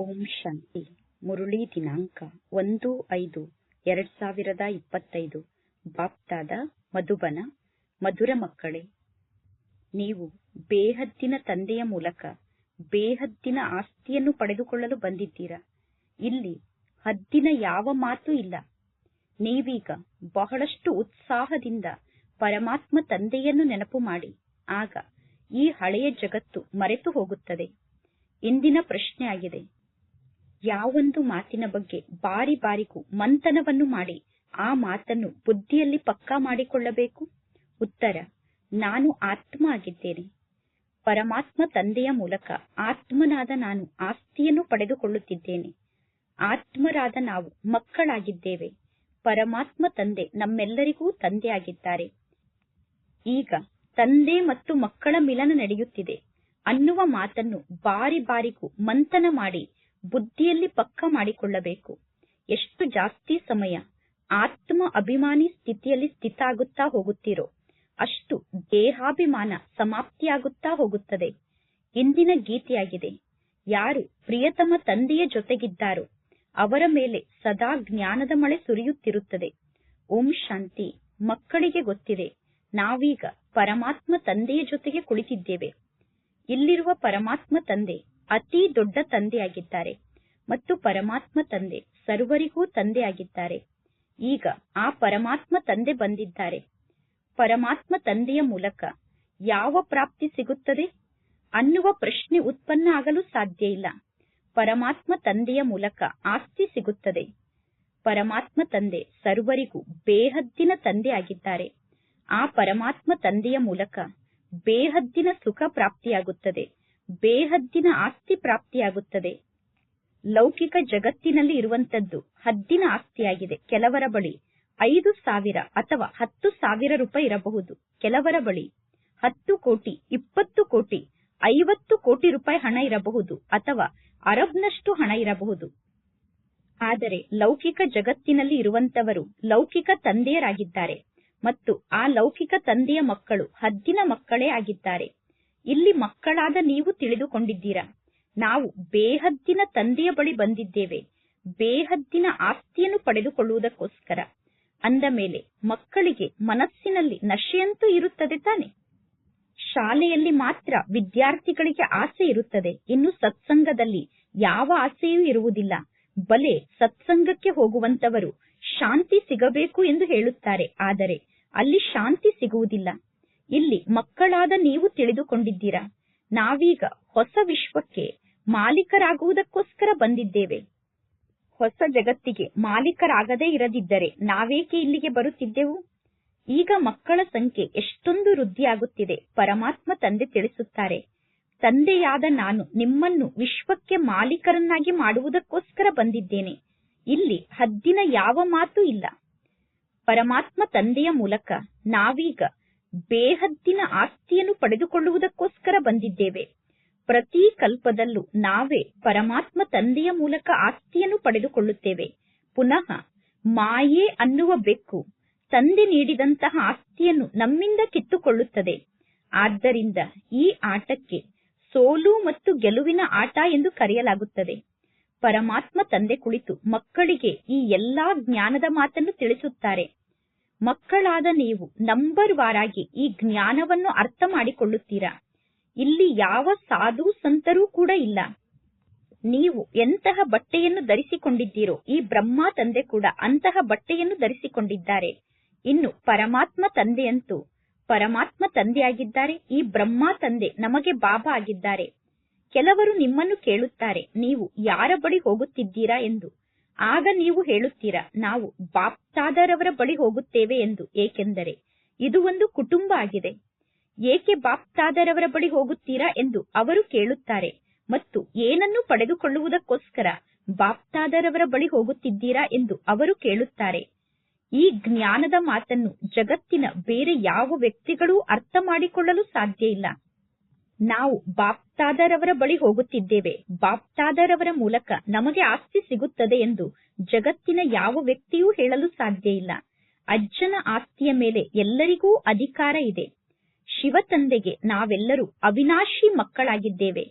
ಓಂ ಶಾಂತಿ. ಮುರುಳಿ ದಿನಾಂಕ ಒಂದು ಐದು ಎರಡ್ ಸಾವಿರದ ಇಪ್ಪತ್ತೈದು. ಬಾಪ್ತಾದ ಮಧುಬನ, ಮಧುರ ಮಕ್ಕಳೇ, ನೀವು ಬೇಹದ್ದಿನ ತಂದೆಯ ಮೂಲಕ ಬೇಹದ್ದಿನ ಆಸ್ತಿಯನ್ನು ಪಡೆದುಕೊಳ್ಳಲು ಬಂದಿದ್ದೀರಾ? ಇಲ್ಲಿ ಹದ್ದಿನ ಯಾವ ಮಾತು ಇಲ್ಲ. ನೀವೀಗ ಬಹಳಷ್ಟು ಉತ್ಸಾಹದಿಂದ ಪರಮಾತ್ಮ ತಂದೆಯನ್ನು ನೆನಪು ಮಾಡಿ. ಆಗ ಈ ಹಳೆಯ ಜಗತ್ತು ಮರೆತು ಹೋಗುತ್ತದೆ. ಇಂದಿನ ಪ್ರಶ್ನೆ ಆಗಿದೆ. ಯಾವೊಂದು ಮಾತಿನ ಬಗ್ಗೆ ಬಾರಿ ಬಾರಿಗೂ ಮಂಥನವನ್ನು ಮಾಡಿ, ಆ ಮಾತನ್ನು ಬುದ್ಧಿಯಲ್ಲಿ ಪಕ್ಕಾ ಮಾಡಿಕೊಳ್ಳಬೇಕು? ಉತ್ತರ, ನಾನು ಆತ್ಮ ಆಗಿದ್ದೇನೆ ಪರಮಾತ್ಮ ತಂದೆಯ ಮೂಲಕ ಆತ್ಮನಾದ ನಾನು ಆಸ್ತಿಯನ್ನು ಪಡೆದುಕೊಳ್ಳುತ್ತಿದ್ದೇನೆ. ಆತ್ಮರಾದ ನಾವು ಮಕ್ಕಳಾಗಿದ್ದೇವೆ. ಪರಮಾತ್ಮ ತಂದೆ ನಮ್ಮೆಲ್ಲರಿಗೂ ತಂದೆಯಾಗಿದ್ದಾರೆ. ಈಗ ತಂದೆ ಮತ್ತು ಮಕ್ಕಳ ಮಿಲನ ನಡೆಯುತ್ತಿದೆ ಅನ್ನುವ ಮಾತನ್ನು ಬಾರಿ ಬಾರಿಗೂ ಮಂಥನ ಮಾಡಿ ಬುದ್ಧಿಯಲ್ಲಿ ಪಕ್ಕ ಮಾಡಿಕೊಳ್ಳಬೇಕು. ಎಷ್ಟು ಜಾಸ್ತಿ ಸಮಯ ಆತ್ಮ ಅಭಿಮಾನಿ ಸ್ಥಿತಿಯಲ್ಲಿ ಸ್ಥಿತಾಗುತ್ತಾ ಹೋಗುತ್ತೀರೋ ಅಷ್ಟು ದೇಹಾಭಿಮಾನ ಸಮಾಪ್ತಿಯಾಗುತ್ತಾ ಹೋಗುತ್ತದೆ. ಇಂದಿನ ಗೀತೆಯಾಗಿದೆ, ಯಾರು ಪ್ರಿಯತಮ ತಂದೆಯ ಜೊತೆಗಿದ್ದಾರೋ ಅವರ ಮೇಲೆ ಸದಾ ಜ್ಞಾನದ ಮಳೆ ಸುರಿಯುತ್ತಿರುತ್ತದೆ. ಓಂ ಶಾಂತಿ ಮಕ್ಕಳಿಗೆ ಗೊತ್ತಿದೆ, ನಾವೀಗ ಪರಮಾತ್ಮ ತಂದೆಯ ಜೊತೆಗೆ ಕುಳಿತಿದ್ದೇವೆ. ಇಲ್ಲಿರುವ ಪರಮಾತ್ಮ ತಂದೆ ಅತಿ ದೊಡ್ಡ ತಂದೆಯಾಗಿದ್ದಾರೆ ಮತ್ತು ಪರಮಾತ್ಮ ತಂದೆ, ಸರ್ವರಿಗೂ ತಂದೆಯಾಗಿದ್ದಾರೆ. ಈಗ ಆ ಪರಮಾತ್ಮ ತಂದೆ ಬಂದಿದ್ದಾರೆ. ಪರಮಾತ್ಮ ತಂದೆಯ ಮೂಲಕ ಯಾವ ಪ್ರಾಪ್ತಿ ಸಿಗುತ್ತದೆ? ಅನ್ನುವ ಪ್ರಶ್ನೆ ಉತ್ಪನ್ನ ಆಗಲು ಸಾಧ್ಯ ಇಲ್ಲ. ಪರಮಾತ್ಮ ತಂದೆಯ ಮೂಲಕ ಆಸ್ತಿ ಸಿಗುತ್ತದೆ. ಪರಮಾತ್ಮ ತಂದೆ ಸರ್ವರಿಗೂ ಬೇಹದ್ದಿನ ತಂದೆ ಆಗಿದ್ದಾರೆ ಆ ಪರಮಾತ್ಮ ತಂದೆಯ ಮೂಲಕ ಬೇಹದ್ದಿನ ಸುಖ ಪ್ರಾಪ್ತಿಯಾಗುತ್ತದೆ. ಬೇಹದ್ದಿನ ಆಸ್ತಿ ಪ್ರಾಪ್ತಿಯಾಗುತ್ತದೆ. ಲೌಕಿಕ ಜಗತ್ತಿನಲ್ಲಿ ಇರುವಂತದ್ದು ಹದ್ದಿನ ಆಸ್ತಿಯಾಗಿದೆ. ಕೆಲವರ ಬಳಿ ಐದು ಸಾವಿರ ಅಥವಾ ಹತ್ತು ಸಾವಿರ ರೂಪಾಯಿ ಇರಬಹುದು. ಕೆಲವರ ಬಳಿ ಹತ್ತು ಕೋಟಿ, ಇಪ್ಪತ್ತು ಕೋಟಿ, ಐವತ್ತು ಕೋಟಿ ರೂಪಾಯಿ ಹಣ ಇರಬಹುದು ಅಥವಾ ಅರಬ್ನಷ್ಟು ಹಣ ಇರಬಹುದು. ಆದರೆ ಲೌಕಿಕ ಜಗತ್ತಿನಲ್ಲಿ ಇರುವಂತವರು ಲೌಕಿಕ ತಂದೆಯರಾಗಿದ್ದಾರೆ ಮತ್ತು ಆ ಲೌಕಿಕ ತಂದೆಯ ಮಕ್ಕಳು ಹದ್ದಿನ ಮಕ್ಕಳೇ ಆಗಿದ್ದಾರೆ. ಇಲ್ಲಿ ಮಕ್ಕಳಾದ ನೀವು ತಿಳಿದುಕೊಂಡಿದ್ದೀರಾ? ನಾವು ಬೇಹದ್ದಿನ ತಂದೆಯ ಬಳಿ ಬಂದಿದ್ದೇವೆ. ಬೇಹದ್ದಿನ ಆಸ್ತಿಯನ್ನು ಪಡೆದುಕೊಳ್ಳುವುದಕ್ಕೋಸ್ಕರ. ಅಂದ ಮೇಲೆ, ಮಕ್ಕಳಿಗೆ ಮನಸ್ಸಿನಲ್ಲಿ ನಶೆಯಂತೂ ಇರುತ್ತದೆ ತಾನೆ? ಶಾಲೆಯಲ್ಲಿ ಮಾತ್ರ ವಿದ್ಯಾರ್ಥಿಗಳಿಗೆ ಆಸೆ ಇರುತ್ತದೆ. ಇನ್ನು ಸತ್ಸಂಗದಲ್ಲಿ ಯಾವ ಆಸೆಯೂ ಇರುವುದಿಲ್ಲ. ಬಲೆ ಸತ್ಸಂಗಕ್ಕೆ ಹೋಗುವಂತವರು ಶಾಂತಿ ಸಿಗಬೇಕು ಎಂದು ಹೇಳುತ್ತಾರೆ. ಆದರೆ ಅಲ್ಲಿ ಶಾಂತಿ ಸಿಗುವುದಿಲ್ಲ. ಇಲ್ಲಿ ಮಕ್ಕಳಾದ ನೀವು ತಿಳಿದುಕೊಂಡಿದ್ದೀರಾ. ನಾವೀಗ ಹೊಸ ವಿಶ್ವಕ್ಕೆ ಮಾಲೀಕರಾಗುವುದಕ್ಕೋಸ್ಕರ ಬಂದಿದ್ದೇವೆ. ಹೊಸ ಜಗತ್ತಿಗೆ ಮಾಲೀಕರಾಗದೇ ಇರದಿದ್ದರೆ ನಾವೇಕೆ ಇಲ್ಲಿಗೆ ಬರುತ್ತಿದ್ದೆವು? ಈಗ ಮಕ್ಕಳ ಸಂಖ್ಯೆ ಎಷ್ಟೊಂದು ವೃದ್ಧಿಯಾಗುತ್ತಿದೆ, ಪರಮಾತ್ಮ ತಂದೆ ತಿಳಿಸುತ್ತಾರೆ. ತಂದೆಯಾದ ನಾನು ನಿಮ್ಮನ್ನು ವಿಶ್ವಕ್ಕೆ ಮಾಲೀಕರನ್ನಾಗಿ ಮಾಡುವುದಕ್ಕೋಸ್ಕರ ಬಂದಿದ್ದೇನೆ. ಇಲ್ಲಿ ಹದ್ದಿನ ಯಾವ ಮಾತು ಇಲ್ಲ. ಪರಮಾತ್ಮ ತಂದೆಯ ಮೂಲಕ ನಾವೀಗ ಬೇಹದ್ದಿನ ಆಸ್ತಿಯನ್ನು ಪಡೆದುಕೊಳ್ಳುವುದಕ್ಕೋಸ್ಕರ ಬಂದಿದ್ದೇವೆ. ಪ್ರತಿ ಕಲ್ಪದಲ್ಲೂ ನಾವೇ ಪರಮಾತ್ಮ ತಂದೆಯ ಮೂಲಕ ಆಸ್ತಿಯನ್ನು ಪಡೆದುಕೊಳ್ಳುತ್ತೇವೆ. ಪುನಃ ಮಾಯೆ ಅನ್ನುವ ಬೆಕ್ಕು ತಂದೆ ನೀಡಿದಂತಹ ಆಸ್ತಿಯನ್ನು ನಮ್ಮಿಂದ ಕಿತ್ತುಕೊಳ್ಳುತ್ತದೆ. ಆದ್ದರಿಂದ ಈ ಆಟಕ್ಕೆ ಸೋಲು ಮತ್ತು ಗೆಲುವಿನ ಆಟ ಎಂದು ಕರೆಯಲಾಗುತ್ತದೆ. ಪರಮಾತ್ಮ ತಂದೆ ಕುಳಿತು ಮಕ್ಕಳಿಗೆ ಈ ಎಲ್ಲಾ ಜ್ಞಾನದ ಮಾತನ್ನು ತಿಳಿಸುತ್ತಾರೆ. ಮಕ್ಕಳಾದ ನೀವು ನಂಬರ್ ವಾರಾಗಿ ಈ ಜ್ಞಾನವನ್ನು ಅರ್ಥ ಮಾಡಿಕೊಳ್ಳುತ್ತೀರಾ? ಇಲ್ಲಿ ಯಾವ ಸಾಧು ಸಂತರೂ ಕೂಡ ಇಲ್ಲ. ನೀವು ಎಂತಹ ಬಟ್ಟೆಯನ್ನು ಧರಿಸಿಕೊಂಡಿದ್ದೀರೋ, ಈ ಬ್ರಹ್ಮ ತಂದೆ ಕೂಡ ಅಂತಹ ಬಟ್ಟೆಯನ್ನು ಧರಿಸಿಕೊಂಡಿದ್ದಾರೆ. ಇನ್ನು ಪರಮಾತ್ಮ ತಂದೆಯಂತೂ ಪರಮಾತ್ಮ ತಂದೆಯಾಗಿದ್ದಾರೆ, ಈ ಬ್ರಹ್ಮ ತಂದೆ ನಮಗೆ ಬಾಬಾ ಆಗಿದ್ದಾರೆ. ಕೆಲವರು ನಿಮ್ಮನ್ನು ಕೇಳುತ್ತಾರೆ, ನೀವು ಯಾರ ಬಳಿ ಹೋಗುತ್ತಿದ್ದೀರಾ ಎಂದು. ಆಗ ನೀವು ಹೇಳುತ್ತೀರಾ, ನಾವು ಬಾಪ್ತಾದರವರ ಬಳಿ ಹೋಗುತ್ತೇವೆ ಎಂದು. ಏಕೆಂದರೆ ಇದು ಒಂದು ಕುಟುಂಬ ಆಗಿದೆ. ಏಕೆ ಬಾಪ್ತಾದರವರ ಬಳಿ ಹೋಗುತ್ತೀರಾ ಎಂದು ಅವರು ಕೇಳುತ್ತಾರೆ. ಮತ್ತು ಏನನ್ನು ಪಡೆದುಕೊಳ್ಳುವುದಕ್ಕೋಸ್ಕರ ಬಾಪ್ತಾದರವರ ಬಳಿ ಹೋಗುತ್ತಿದ್ದೀರಾ ಎಂದು ಅವರು ಕೇಳುತ್ತಾರೆ. ಈ ಜ್ಞಾನದ ಮಾತನ್ನು ಜಗತ್ತಿನ ಬೇರೆ ಯಾವ ವ್ಯಕ್ತಿಗಳೂ ಅರ್ಥ ಮಾಡಿಕೊಳ್ಳಲು ಸಾಧ್ಯ ಇಲ್ಲ. ನಾವು ಬಾಪ್ತಾದರವರ ಬಳಿ ಹೋಗುತ್ತಿದ್ದೇವೆ. ಬಾಪ್ತಾದರವರ ಮೂಲಕ ನಮಗೆ ಆಸ್ತಿ ಸಿಗುತ್ತದೆ ಎಂದು ಜಗತ್ತಿನ ಯಾವ ವ್ಯಕ್ತಿಯೂ ಹೇಳಲು ಸಾಧ್ಯ ಇಲ್ಲ. ಅಜ್ಜನ ಆಸ್ತಿಯ ಮೇಲೆ ಎಲ್ಲರಿಗೂ ಅಧಿಕಾರ ಇದೆ. ಶಿವ ತಂದೆಗೆ ನಾವೆಲ್ಲರೂ ಅವಿನಾಶಿ ಮಕ್ಕಳಾಗಿದ್ದೇವೆ.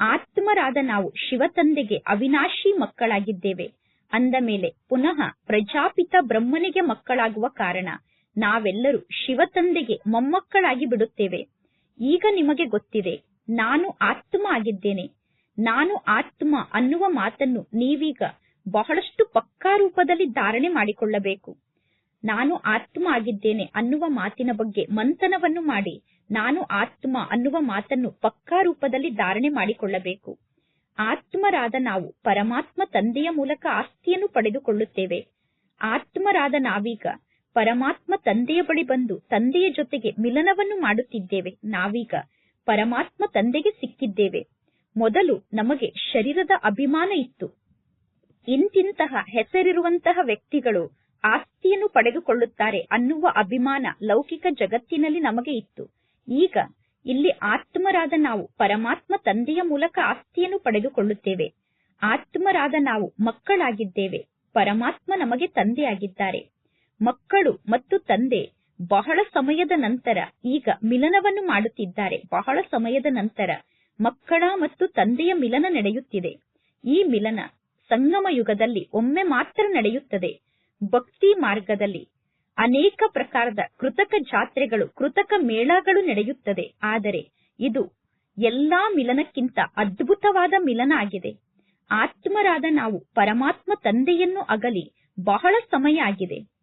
ಆತ್ಮರಾದ ನಾವು ಶಿವ ತಂದೆಗೆ ಅವಿನಾಶಿ ಮಕ್ಕಳಾಗಿದ್ದೇವೆ. ಅಂದ ಮೇಲೆ ಪುನಃ ಪ್ರಜಾಪಿತ ಬ್ರಹ್ಮನಿಗೆ ಮಕ್ಕಳಾಗುವ ಕಾರಣ ನಾವೆಲ್ಲರೂ ಶಿವ ತಂದೆಗೆ ಮೊಮ್ಮಕ್ಕಳಾಗಿ ಬಿಡುತ್ತೇವೆ. ಈಗ ನಿಮಗೆ ಗೊತ್ತಿದೆ, ನಾನು ಆತ್ಮ ಆಗಿದ್ದೇನೆ. ನಾನು ಆತ್ಮ ಅನ್ನುವ ಮಾತನ್ನು ನೀವೀಗ ಬಹಳಷ್ಟು ಪಕ್ಕಾ ರೂಪದಲ್ಲಿ ಧಾರಣೆ ಮಾಡಿಕೊಳ್ಳಬೇಕು. ನಾನು ಆತ್ಮ ಆಗಿದ್ದೇನೆ ಅನ್ನುವ ಮಾತಿನ ಬಗ್ಗೆ ಮಂಥನವನ್ನು ಮಾಡಿ, ನಾನು ಆತ್ಮ ಅನ್ನುವ ಮಾತನ್ನು ಪಕ್ಕಾ ರೂಪದಲ್ಲಿ ಧಾರಣೆ ಮಾಡಿಕೊಳ್ಳಬೇಕು. ಆತ್ಮರಾದ ನಾವು ಪರಮಾತ್ಮ ತಂದೆಯ ಮೂಲಕ ಆಸ್ತಿಯನ್ನು ಪಡೆದುಕೊಳ್ಳುತ್ತೇವೆ. ಆತ್ಮರಾದ ನಾವೀಗ ಪರಮಾತ್ಮ ತಂದೆಯ ಬಳಿ ಬಂದು ತಂದೆಯ ಜೊತೆಗೆ ಮಿಲನವನ್ನು ಮಾಡುತ್ತಿದ್ದೇವೆ ನಾವೀಗ. ಪರಮಾತ್ಮ ತಂದೆಗೆ ಸಿಕ್ಕಿದ್ದೇವೆ. ಮೊದಲು ನಮಗೆ ಶರೀರದ ಅಭಿಮಾನ ಇತ್ತು. ಇಂತಿಂತಹ ಹೆಸರಿರುವಂತಹ ವ್ಯಕ್ತಿಗಳು ಆಸ್ತಿಯನ್ನು ಪಡೆದುಕೊಳ್ಳುತ್ತಾರೆ ಅನ್ನುವ ಅಭಿಮಾನ ಲೌಕಿಕ ಜಗತ್ತಿನಲ್ಲಿ ನಮಗೆ ಇತ್ತು. ಈಗ ಇಲ್ಲಿ ಆತ್ಮರಾದ ನಾವು ಪರಮಾತ್ಮ ತಂದೆಯ ಮೂಲಕ ಆಸ್ತಿಯನ್ನು ಪಡೆದುಕೊಳ್ಳುತ್ತೇವೆ. ಆತ್ಮರಾದ ನಾವು ಮಕ್ಕಳಾಗಿದ್ದೇವೆ. ಪರಮಾತ್ಮ ನಮಗೆ ತಂದೆಯಾಗಿದ್ದಾರೆ. ಮಕ್ಕಳು ಮತ್ತು ತಂದೆ ಬಹಳ ಸಮಯದ ನಂತರ ಈಗ ಮಿಲನವನ್ನು ಮಾಡುತ್ತಿದ್ದಾರೆ. ಬಹಳ ಸಮಯದ ನಂತರ ಮಕ್ಕಳ ಮತ್ತು ತಂದೆಯ ಮಿಲನ ನಡೆಯುತ್ತಿದೆ. ಈ ಮಿಲನ ಸಂಗಮ ಯುಗದಲ್ಲಿ ಒಮ್ಮೆ ಮಾತ್ರ ನಡೆಯುತ್ತದೆ. ಭಕ್ತಿ ಮಾರ್ಗದಲ್ಲಿ ಅನೇಕ ಪ್ರಕಾರದ ಕೃತಕ ಜಾತ್ರೆಗಳು, ಕೃತಕ ಮೇಳಗಳು ನಡೆಯುತ್ತದೆ. ಆದರೆ ಇದು ಎಲ್ಲಾ ಮಿಲನಕ್ಕಿಂತ ಅದ್ಭುತವಾದ ಮಿಲನ ಆಗಿದೆ. ಆತ್ಮರಾದ ನಾವು ಪರಮಾತ್ಮ ತಂದೆಯನ್ನು ಅಗಲಿ ಬಹಳ ಸಮಯ ಆಗಿದೆ.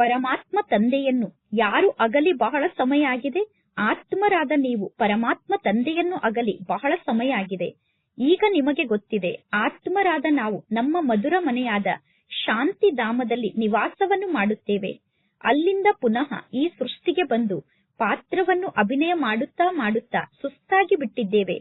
ಪರಮಾತ್ಮ ತಂದೆಯನ್ನು ಯಾರು ಅಗಲಿ ಬಹಳ ಸಮಯ ಆಗಿದೆ. ಆತ್ಮರಾದ ನೀವು ಪರಮಾತ್ಮ ತಂದೆಯನ್ನು ಅಗಲಿ ಬಹಳ ಸಮಯ ಆಗಿದೆ. ಈಗ ನಿಮಗೆ ಗೊತ್ತಿದೆ, ಆತ್ಮರಾದ ನಾವು ನಮ್ಮ ಮಧುರ ಮನೆಯಾದ ಶಾಂತಿ ಧಾಮದಲ್ಲಿ ನಿವಾಸವನ್ನು ಮಾಡುತ್ತೇವೆ. ಅಲ್ಲಿಂದ ಪುನಃ ಈ ಸೃಷ್ಟಿಗೆ ಬಂದು ಪಾತ್ರವನ್ನು ಅಭಿನಯ ಮಾಡುತ್ತಾ ಮಾಡುತ್ತಾ ಸುಸ್ತಾಗಿ ಬಿಟ್ಟಿದ್ದೇವೆ.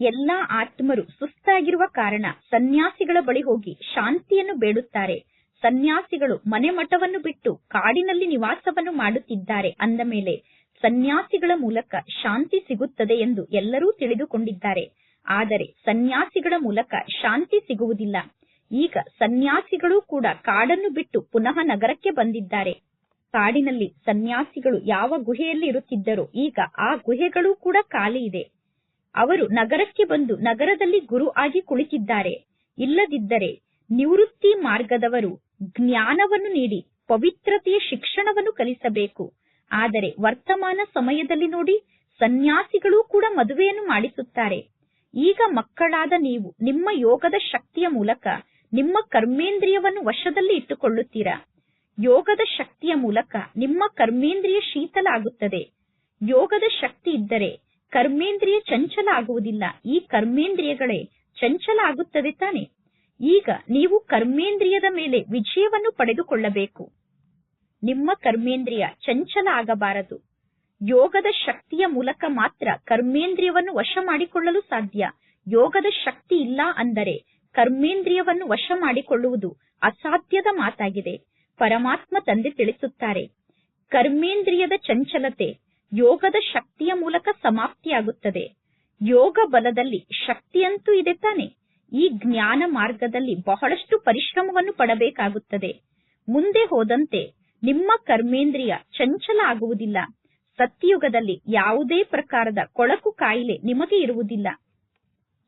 ಎಲ್ಲಾ ಆತ್ಮರು ಸುಸ್ತಾಗಿರುವ ಕಾರಣ ಸನ್ಯಾಸಿಗಳ ಬಳಿ ಹೋಗಿ ಶಾಂತಿಯನ್ನು ಬೇಡುತ್ತಾರೆ. ಸನ್ಯಾಸಿಗಳು ಮನೆ ಮಠವನ್ನು ಬಿಟ್ಟು ಕಾಡಿನಲ್ಲಿ ನಿವಾಸವನ್ನು ಮಾಡುತ್ತಿದ್ದಾರೆ ಅಂದ ಮೇಲೆ ಸನ್ಯಾಸಿಗಳ ಮೂಲಕ ಶಾಂತಿ ಸಿಗುತ್ತದೆ ಎಂದು ಎಲ್ಲರೂ ತಿಳಿದುಕೊಂಡಿದ್ದಾರೆ. ಆದರೆ ಸನ್ಯಾಸಿಗಳ ಮೂಲಕ ಶಾಂತಿ ಸಿಗುವುದಿಲ್ಲ. ಈಗ ಸನ್ಯಾಸಿಗಳು ಕೂಡ ಕಾಡನ್ನು ಬಿಟ್ಟು ಪುನಃ ನಗರಕ್ಕೆ ಬಂದಿದ್ದಾರೆ. ಕಾಡಿನಲ್ಲಿ ಸನ್ಯಾಸಿಗಳು ಯಾವ ಗುಹೆಯಲ್ಲಿ ಇರುತ್ತಿದ್ದರೋ ಈಗ ಆ ಗುಹೆಗಳು ಕೂಡ ಖಾಲಿ ಇದೆ. ಅವರು ನಗರಕ್ಕೆ ಬಂದು ನಗರದಲ್ಲಿ ಗುರು ಆಗಿ ಕುಳಿತಿದ್ದಾರೆ. ಇಲ್ಲದಿದ್ದರೆ ನಿವೃತ್ತಿ ಮಾರ್ಗದವರು ಜ್ಞಾನವನ್ನು ನೀಡಿ, ಪವಿತ್ರತೆಯ ಶಿಕ್ಷಣವನ್ನು ಕಲಿಸಬೇಕು. ಆದರೆ ವರ್ತಮಾನ ಸಮಯದಲ್ಲಿ ನೋಡಿ, ಸನ್ಯಾಸಿಗಳು ಕೂಡ ಮದುವೆಯನ್ನು ಮಾಡಿಸುತ್ತಾರೆ. ಈಗ ಮಕ್ಕಳಾದ ನೀವು, ನಿಮ್ಮ ಯೋಗದ ಶಕ್ತಿಯ ಮೂಲಕ, ನಿಮ್ಮ ಕರ್ಮೇಂದ್ರಿಯವನ್ನು ವಶದಲ್ಲಿ ಇಟ್ಟುಕೊಳ್ಳುತ್ತೀರಾ. ಯೋಗದ ಶಕ್ತಿಯ ಮೂಲಕ ನಿಮ್ಮ ಕರ್ಮೇಂದ್ರಿಯ ಶೀತಲ ಆಗುತ್ತದೆ. ಯೋಗದ ಶಕ್ತಿ ಇದ್ದರೆ ಕರ್ಮೇಂದ್ರಿಯ ಚಂಚಲ ಆಗುವುದಿಲ್ಲ. ಈ ಕರ್ಮೇಂದ್ರಿಯಗಳೇ ಚಂಚಲ ಆಗುತ್ತದೆ ತಾನೆ? ಈಗ ನೀವು ಕರ್ಮೇಂದ್ರಿಯದ ಮೇಲೆ ವಿಜಯವನ್ನು ಪಡೆದುಕೊಳ್ಳಬೇಕು. ನಿಮ್ಮ ಕರ್ಮೇಂದ್ರಿಯ ಚಂಚಲ ಆಗಬಾರದು. ಯೋಗದ ಶಕ್ತಿಯ ಮೂಲಕ ಮಾತ್ರ ಕರ್ಮೇಂದ್ರಿಯವನ್ನು ವಶ ಮಾಡಿಕೊಳ್ಳಲು ಸಾಧ್ಯ. ಯೋಗದ ಶಕ್ತಿ ಇಲ್ಲ ಅಂದರೆ ಕರ್ಮೇಂದ್ರಿಯವನ್ನು ವಶ ಮಾಡಿಕೊಳ್ಳುವುದು ಅಸಾಧ್ಯದ ಮಾತಾಗಿದೆ. ಪರಮಾತ್ಮ ತಂದೆ ತಿಳಿಸುತ್ತಾರೆ, ಕರ್ಮೇಂದ್ರಿಯದ ಚಂಚಲತೆ ಯೋಗದ ಶಕ್ತಿಯ ಮೂಲಕ ಸಮಾಪ್ತಿಯಾಗುತ್ತದೆ. ಯೋಗ ಬಲದಲ್ಲಿ ಶಕ್ತಿಯಂತೂ ಇದೆ ತಾನೆ? ಈ ಜ್ಞಾನ ಮಾರ್ಗದಲ್ಲಿ ಬಹಳಷ್ಟು ಪರಿಶ್ರಮವನ್ನು ಪಡಬೇಕಾಗುತ್ತದೆ. ಮುಂದೆ ಹೋದಂತೆ ನಿಮ್ಮ ಕರ್ಮೇಂದ್ರಿಯ ಚಂಚಲ ಆಗುವುದಿಲ್ಲ. ಸತ್ಯಯುಗದಲ್ಲಿ ಯಾವುದೇ ಪ್ರಕಾರದ ಕೊಳಕು ಕಾಯಿಲೆ ನಿಮಗೆ ಇರುವುದಿಲ್ಲ.